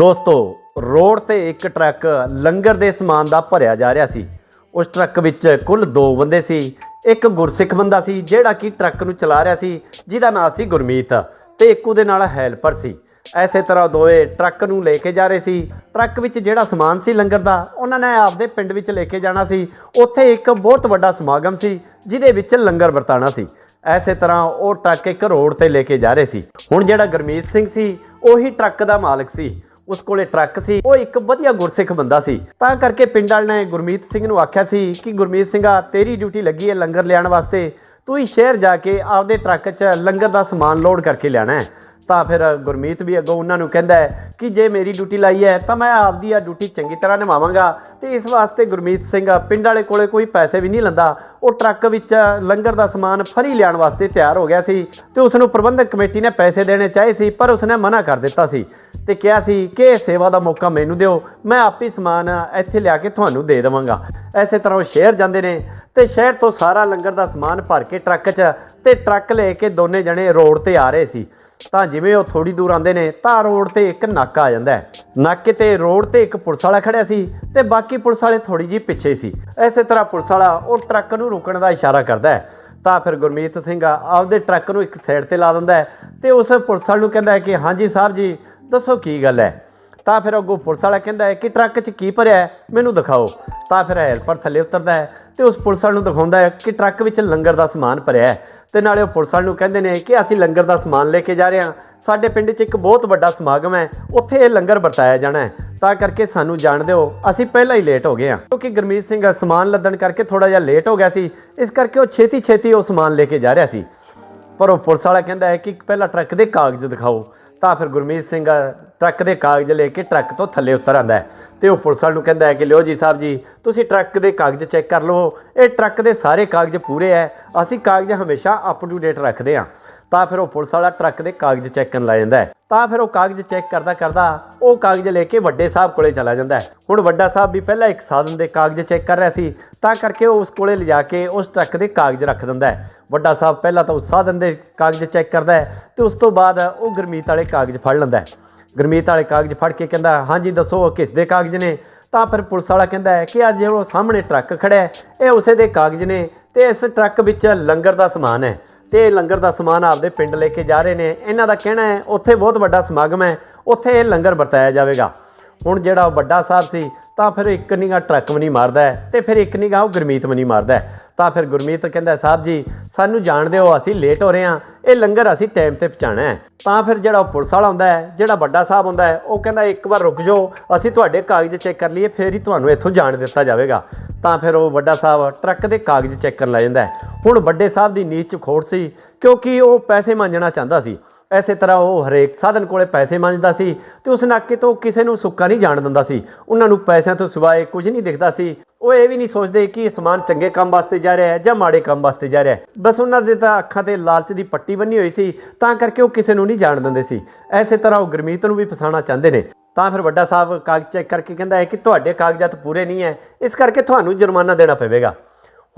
ਦੋਸਤੋ, ਰੋਡ ਤੇ ਇੱਕ ਟਰੱਕ ਲੰਗਰ ਦੇ ਸਮਾਨ ਦਾ ਭਰਿਆ ਜਾ ਰਿਹਾ ਸੀ। ਉਸ ਟਰੱਕ ਵਿੱਚ ਕੁੱਲ ਦੋ ਬੰਦੇ ਸੀ। ਇੱਕ ਗੁਰਸਿੱਖ ਬੰਦਾ ਸੀ, ਜਿਹੜਾ ਕਿ ਟਰੱਕ ਨੂੰ ਚਲਾ ਰਿਹਾ ਸੀ, ਜਿਹਦਾ ਨਾਮ ਸੀ ਗੁਰਮੀਤ ਤੇ ਇੱਕ ਉਹਦੇ ਨਾਲ ਹੈਲਪਰ ਸੀ। ਐਸੇ ਤਰ੍ਹਾਂ ਦੋਵੇਂ ਟਰੱਕ ਨੂੰ ਲੈ ਕੇ ਜਾ ਰਹੇ ਸੀ। ਟਰੱਕ ਵਿੱਚ ਜਿਹੜਾ ਸਮਾਨ ਸੀ ਲੰਗਰ ਦਾ, ਉਹਨਾਂ ਨੇ ਆਪਦੇ ਪਿੰਡ ਵਿੱਚ ਲੈ ਕੇ ਜਾਣਾ ਸੀ। ਉੱਥੇ ਇੱਕ ਬਹੁਤ ਵੱਡਾ ਸਮਾਗਮ ਸੀ, ਜਿਹਦੇ ਵਿੱਚ ਲੰਗਰ ਵਰਤਾਣਾ ਸੀ। ਐਸੇ ਤਰ੍ਹਾਂ ਉਹ ਟਰੱਕ ਇੱਕ ਰੋਡ ਤੇ ਲੈ ਕੇ ਜਾ ਰਹੇ ਸੀ। ਹੁਣ ਜਿਹੜਾ ਗੁਰਮੀਤ ਸਿੰਘ ਸੀ, ਉਹੀ ਟਰੱਕ ਦਾ ਮਾਲਕ ਸੀ। ਉਸ ਕੋਲੇ ਟਰੱਕ ਸੀ, ਉਹ ਇੱਕ ਵਧੀਆ ਗੁਰਸਿੱਖ ਬੰਦਾ ਸੀ। ਤਾਂ ਕਰਕੇ ਪਿੰਡ ਵਾਲੇ ਨੇ ਗੁਰਮੀਤ ਸਿੰਘ ਨੂੰ ਆਖਿਆ ਸੀ ਕਿ, ਗੁਰਮੀਤ ਸਿੰਘਾ, ਤੇਰੀ ਡਿਊਟੀ ਲੱਗੀ ਹੈ ਲੰਗਰ ਲਿਆਉਣ ਵਾਸਤੇ। ਤੂੰ ਹੀ ਸ਼ਹਿਰ ਜਾ ਕੇ ਆਪਦੇ ਟਰੱਕ 'ਚ ਲੰਗਰ ਦਾ ਸਮਾਨ ਲੋਡ ਕਰਕੇ ਲਿਆਣਾ ਹੈ। ਤਾਂ ਫਿਰ ਗੁਰਮੀਤ ਵੀ ਅੱਗੋਂ ਉਹਨਾਂ ਨੂੰ ਕਹਿੰਦਾ ਹੈ ਕਿ ਜੇ ਮੇਰੀ ਡਿਊਟੀ ਲਾਈ ਹੈ ਤਾਂ ਮੈਂ ਆਪਦੀ ਆ ਡਿਊਟੀ ਚੰਗੀ ਤਰ੍ਹਾਂ ਨਿਭਾਵਾਂਗਾ। ਤੇ ਇਸ ਵਾਸਤੇ ਗੁਰਮੀਤ ਸਿੰਘ ਪਿੰਡ ਵਾਲੇ ਕੋਲੇ ਕੋਈ ਪੈਸੇ ਵੀ ਨਹੀਂ ਲੰਦਾ। ਉਹ ਟਰੱਕ ਵਿੱਚ ਲੰਗਰ ਦਾ ਸਮਾਨ ਫਰੀ ਲਿਆਉਣ ਵਾਸਤੇ ਤਿਆਰ ਹੋ ਗਿਆ ਸੀ ਤੇ ਉਸ ਨੂੰ ਪ੍ਰਬੰਧਕ ਕਮੇਟੀ ਨੇ ਪੈਸੇ ਦੇਣੇ ਚਾਹੇ ਸੀ, ਪਰ ਉਸਨੇ ਮਨਾ ਕਰ ਦਿੱਤਾ ਸੀ ਤੇ ਕਿਹਾ ਸੀ ਕਿ ਸੇਵਾ ਦਾ ਮੌਕਾ ਮੈਨੂੰ ਦਿਓ, ਮੈਂ ਆਪੇ ਸਮਾਨ ਇੱਥੇ ਲਿਆ ਕੇ ਤੁਹਾਨੂੰ ਦੇ ਦੇਵਾਂਗਾ। ਐਸੇ ਤਰ੍ਹਾਂ ਉਹ ਸ਼ਹਿਰ ਜਾਂਦੇ ਨੇ ਤੇ ਸ਼ਹਿਰ ਤੋਂ ਸਾਰਾ ਲੰਗਰ ਦਾ ਸਮਾਨ ਭਰ ਕੇ ਟਰੱਕ 'ਚ ਤੇ ਟਰੱਕ ਲੈ ਕੇ ਦੋਨੇ ਜਣੇ ਰੋਡ ਤੇ ਆ ਰਹੇ ਸੀ। ਤਾਂ ਜਿਵੇਂ ਉਹ ਥੋੜੀ ਦੂਰ ਆਉਂਦੇ ਨੇ, ਤਾਂ ਰੋਡ ਤੇ ਇੱਕ ਨਾਕਾ ਆ ਜਾਂਦਾ ਹੈ। ਨਾਕੇ ਤੇ ਰੋਡ ਤੇ ਇੱਕ ਪੁਲਿਸ ਵਾਲਾ ਖੜਿਆ ਸੀ ਤੇ ਬਾਕੀ ਪੁਲਿਸ ਵਾਲੇ ਥੋੜੀ ਜਿਹੀ ਪਿੱਛੇ ਸੀ। ਐਸੇ ਤਰ੍ਹਾਂ ਪੁਲਿਸ ਵਾਲਾ ਉਹ ਟਰੱਕ ਨੂੰ ਰੁਕਣ ਦਾ ਇਸ਼ਾਰਾ ਕਰਦਾ ਹੈ। ਤਾਂ ਫਿਰ ਗੁਰਮੀਤ ਸਿੰਘ ਆਪਦੇ ਟਰੱਕ ਨੂੰ ਇੱਕ ਸਾਈਡ ਤੇ ਲਾ ਦਿੰਦਾ ਹੈ ਤੇ ਉਸ ਪੁਲਿਸ ਵਾਲੇ ਨੂੰ ਕਹਿੰਦਾ ਹੈ ਕਿ, ਹਾਂਜੀ ਸਾਹਿਬ ਜੀ, ਦੱਸੋ ਕੀ ਗੱਲ ਹੈ? ਤਾਂ ਫਿਰ ਅੱਗੋਂ ਪੁਲਿਸ ਵਾਲਾ ਕਹਿੰਦਾ ਹੈ ਕਿ ਟਰੱਕ 'ਚ ਕੀ ਭਰਿਆ ਹੈ, ਮੈਨੂੰ ਦਿਖਾਓ। ਤਾਂ ਫਿਰ ਹੈਲਪਰ ਥੱਲੇ ਉਤਰਦਾ ਹੈ ਤੇ ਉਸ ਪੁਲਿਸ ਵਾਲੇ ਨੂੰ ਦਿਖਾਉਂਦਾ ਹੈ ਕਿ ਟਰੱਕ ਵਿੱਚ ਲੰਗਰ ਦਾ ਸਮਾਨ ਭਰਿਆ ਹੈ। ਤੇ ਨਾਲੇ ਉਹ ਪੁਲਿਸ ਵਾਲੇ ਨੂੰ ਕਹਿੰਦੇ ਨੇ ਕਿ ਅਸੀਂ ਲੰਗਰ ਦਾ ਸਮਾਨ ਲੈ ਕੇ ਜਾ ਰਹੇ ਹਾਂ। ਸਾਡੇ ਪਿੰਡ 'ਚ ਇੱਕ ਬਹੁਤ ਵੱਡਾ ਸਮਾਗਮ ਹੈ, ਉੱਥੇ ਇਹ ਲੰਗਰ ਵਰਤਾਇਆ ਜਾਣਾ ਹੈ। ਤਾਂ ਕਰਕੇ ਸਾਨੂੰ ਜਾਣ ਦਿਓ, ਅਸੀਂ ਪਹਿਲਾਂ ਹੀ ਲੇਟ ਹੋ ਗਏ ਹਾਂ। ਕਿਉਂਕਿ ਗੁਰਮੀਤ ਸਿੰਘ ਸਮਾਨ ਲੱਦਣ ਕਰਕੇ ਥੋੜਾ ਜਿਹਾ ਲੇਟ ਹੋ ਗਿਆ ਸੀ, ਇਸ ਕਰਕੇ ਉਹ ਛੇਤੀ ਛੇਤੀ ਉਹ ਸਮਾਨ ਲੈ ਕੇ ਜਾ ਰਿਹਾ ਸੀ। ਪਰ ਉਹ ਪੁਲਿਸ ਵਾਲਾ ਕਹਿੰਦਾ ਹੈ ਕਿ ਪਹਿਲਾਂ ਟਰੱਕ ਦੇ ਕਾਗਜ਼ ਦਿਖਾਓ। ਤਾਂ ਫਿਰ ਗੁਰਮੀਤ ਸਿੰਘ ਟਰੱਕ ਦੇ ਕਾਗਜ਼ ਲੈ ਕੇ ਟਰੱਕ ਤੋਂ ਥੱਲੇ ਉਤਰ ਆਂਦਾ ਹੈ। ਤੇ ਉਹ ਪੁਲਿਸ ਵਾਲੇ ਨੂੰ ਕਹਿੰਦਾ ਹੈ ਕਿ, ਲਿਓ ਜੀ ਸਾਹਿਬ ਜੀ, ਤੁਸੀਂ ਟਰੱਕ ਦੇ ਕਾਗਜ਼ ਚੈੱਕ ਕਰ ਲਓ। ਇਹ ਟਰੱਕ ਦੇ ਸਾਰੇ ਕਾਗਜ਼ ਪੂਰੇ ਹੈ। ਅਸੀਂ ਕਾਗਜ਼ ਹਮੇਸ਼ਾ ਅਪ ਟੂ ਡੇਟ ਰੱਖਦੇ ਹਾਂ। ਤਾਂ ਫਿਰ ਉਹ ਪੁਲਿਸ ਵਾਲਾ ਟਰੱਕ ਦੇ ਕਾਗਜ਼ ਚੈੱਕ ਕਰਨ ਲੱਗ ਜਾਂਦਾ ਹੈ। ਤਾਂ ਫਿਰ ਉਹ ਕਾਗਜ਼ ਚੈੱਕ ਕਰਦਾ ਕਰਦਾ ਉਹ ਕਾਗਜ਼ ਲੈ ਕੇ ਵੱਡੇ ਸਾਹਿਬ ਕੋਲੇ ਚਲਾ ਜਾਂਦਾ ਹੈ। ਹੁਣ ਵੱਡਾ ਸਾਹਿਬ ਵੀ ਪਹਿਲਾਂ ਇੱਕ ਸਾਧਨ ਦੇ ਕਾਗਜ਼ ਚੈੱਕ ਕਰ ਰਿਹਾ ਸੀ, ਤਾਂ ਕਰਕੇ ਉਹ ਉਸ ਕੋਲੇ ਲਿਜਾ ਕੇ ਉਸ ਟਰੱਕ ਦੇ ਕਾਗਜ਼ ਰੱਖ ਦਿੰਦਾ ਹੈ। ਵੱਡਾ ਸਾਹਿਬ ਪਹਿਲਾਂ ਤਾਂ ਉਸ ਸਾਧਨ ਦੇ ਕਾਗਜ਼ ਚੈੱਕ ਕਰਦਾ ਹੈ ਤੇ ਉਸ ਤੋਂ ਬਾਅਦ ਉਹ ਗੁਰਮੀਤ ਵਾਲੇ ਕਾਗਜ਼ ਫੜ ਲੈਂਦਾ ਹੈ। ਗੁਰਮੀਤ ਵਾਲੇ ਕਾਗਜ਼ ਫੜ ਕੇ ਕਹਿੰਦਾ, ਹਾਂਜੀ, ਦੱਸੋ ਉਹ ਕਿਸ ਦੇ ਕਾਗਜ਼ ਨੇ? ਤਾਂ ਫਿਰ ਪੁਲਿਸ ਵਾਲਾ ਕਹਿੰਦਾ ਹੈ ਕਿ ਅੱਜ ਜਿਹੜਾ ਸਾਹਮਣੇ ਟਰੱਕ ਖੜਿਆ ਹੈ। ਇਹ ਉਸੇ ਦੇ ਕਾਗਜ਼ ਨੇ ਤੇ ਇਸ ਟਰੱਕ ਵਿੱਚ ਲੰਗਰ ਦਾ ਸਮਾਨ ਹੈ। ਤੇ ਇਹ ਲੰਗਰ ਦਾ ਸਮਾਨ ਆਪਦੇ ਪਿੰਡ ਲੈ ਕੇ ਜਾ ਰਹੇ ਨੇ। ਇਹਨਾਂ ਦਾ ਕਹਿਣਾ ਹੈ, ਉੱਥੇ ਬਹੁਤ ਵੱਡਾ ਸਮਾਗਮ ਹੈ। ਉੱਥੇ ਇਹ ਲੰਗਰ ਵਰਤਾਇਆ ਜਾਵੇਗਾ। ਹੁਣ ਜਿਹੜਾ ਵੱਡਾ ਸਾਹਿਬ ਸੀ ਤਾਂ ਫਿਰ ਇੱਕ ਨਿਗਾ ਟਰੱਕ ਵੀ ਨਹੀਂ ਮਾਰਦਾ ਹੈ ਤੇ ਫਿਰ ਇੱਕ ਨਿਗਾ ਉਹ ਗੁਰਮੀਤ ਵੀ ਨਹੀਂ ਮਾਰਦਾ ਹੈ। ਤਾਂ ਫਿਰ ਗੁਰਮੀਤ ਕਹਿੰਦਾ, ਸਾਹਿਬ ਜੀ, ਸਾਨੂੰ ਜਾਣ ਦਿਓ ਅਸੀਂ ਲੇਟ ਹੋ ਰਹੇ ਹਾਂ। ਇਹ ਲੰਗਰ ਅਸੀਂ ਟਾਈਮ ਤੇ ਪਹੁੰਚਾਣਾ ਹੈ। ਤਾਂ ਫਿਰ ਜਿਹੜਾ ਉਹ ਪੁਲਿਸ ਵਾਲਾ ਹੁੰਦਾ ਹੈ, ਜਿਹੜਾ ਵੱਡਾ ਸਾਹਿਬ ਹੁੰਦਾ ਹੈ, ਉਹ ਕਹਿੰਦਾ, ਇੱਕ ਵਾਰ ਰੁਕ ਜਾਓ, ਅਸੀਂ ਤੁਹਾਡੇ ਕਾਗਜ਼ ਚੈੱਕ ਕਰ ਲਈਏ, ਫਿਰ ਹੀ ਤੁਹਾਨੂੰ ਇੱਥੋਂ ਜਾਣ ਦਿੱਤਾ ਜਾਵੇਗਾ। ਤਾਂ ਫਿਰ ਉਹ ਵੱਡਾ ਸਾਹਿਬ ਟਰੱਕ ਦੇ ਕਾਗਜ਼ ਚੈੱਕ ਕਰਨ ਲੱਗ ਜਾਂਦਾ ਹੁਣ ਵੱਡੇ ਸਾਹਿਬ ਦੀ ਨੀਤ ਚ ਖੋਟ ਸੀ, ਕਿਉਂਕਿ ਉਹ ਪੈਸੇ ਮੰਗਣਾ ਚਾਹੁੰਦਾ ਸੀ। ਐਸੇ ਤਰ੍ਹਾਂ ਉਹ ਹਰੇਕ ਸਾਧਨ ਕੋਲੇ ਪੈਸੇ ਮੰਗਦਾ ਸੀ ਤੇ ਉਸ ਨਾਕੇ ਤੋਂ ਕਿਸੇ ਨੂੰ ਸੁੱਕਾ ਨਹੀਂ ਜਾਣ ਦਿੰਦਾ ਸੀ। ਉਹਨਾਂ ਨੂੰ ਪੈਸਿਆਂ ਤੋਂ ਸਿਵਾਏ ਕੁਝ ਨਹੀਂ ਦਿਖਦਾ ਸੀ। ਉਹ ਇਹ ਵੀ ਨਹੀਂ ਸੋਚਦੇ ਕਿ ਇਹ ਸਮਾਨ ਚੰਗੇ ਕੰਮ ਵਾਸਤੇ ਜਾ ਰਿਹਾ ਹੈ ਜਾਂ ਮਾੜੇ ਕੰਮ ਵਾਸਤੇ ਜਾ ਰਿਹਾ ਹੈ। ਬਸ ਉਹਨਾਂ ਦੇ ਤਾਂ ਅੱਖਾਂ ਤੇ ਲਾਲਚ ਦੀ ਪੱਟੀ ਬੰਨੀ ਹੋਈ ਸੀ, ਤਾਂ ਕਰਕੇ ਉਹ ਕਿਸੇ ਨੂੰ ਨਹੀਂ ਜਾਣ ਦਿੰਦੇ ਸੀ। ਐਸੇ ਤਰ੍ਹਾਂ ਉਹ ਗੁਰਮੀਤ ਨੂੰ ਵੀ ਫਸਾਉਣਾ ਚਾਹੁੰਦੇ ਨੇ। ਤਾਂ ਫਿਰ ਵੱਡਾ ਸਾਹਿਬ ਕਾਗਜ਼ ਚੈੱਕ ਕਰਕੇ ਕਹਿੰਦਾ ਹੈ ਕਿ ਤੁਹਾਡੇ ਕਾਗਜ਼ਾਤ ਪੂਰੇ ਨਹੀਂ ਹੈ। ਇਸ ਕਰਕੇ ਤੁਹਾਨੂੰ ਜੁਰਮਾਨਾ ਦੇਣਾ ਪਵੇਗਾ।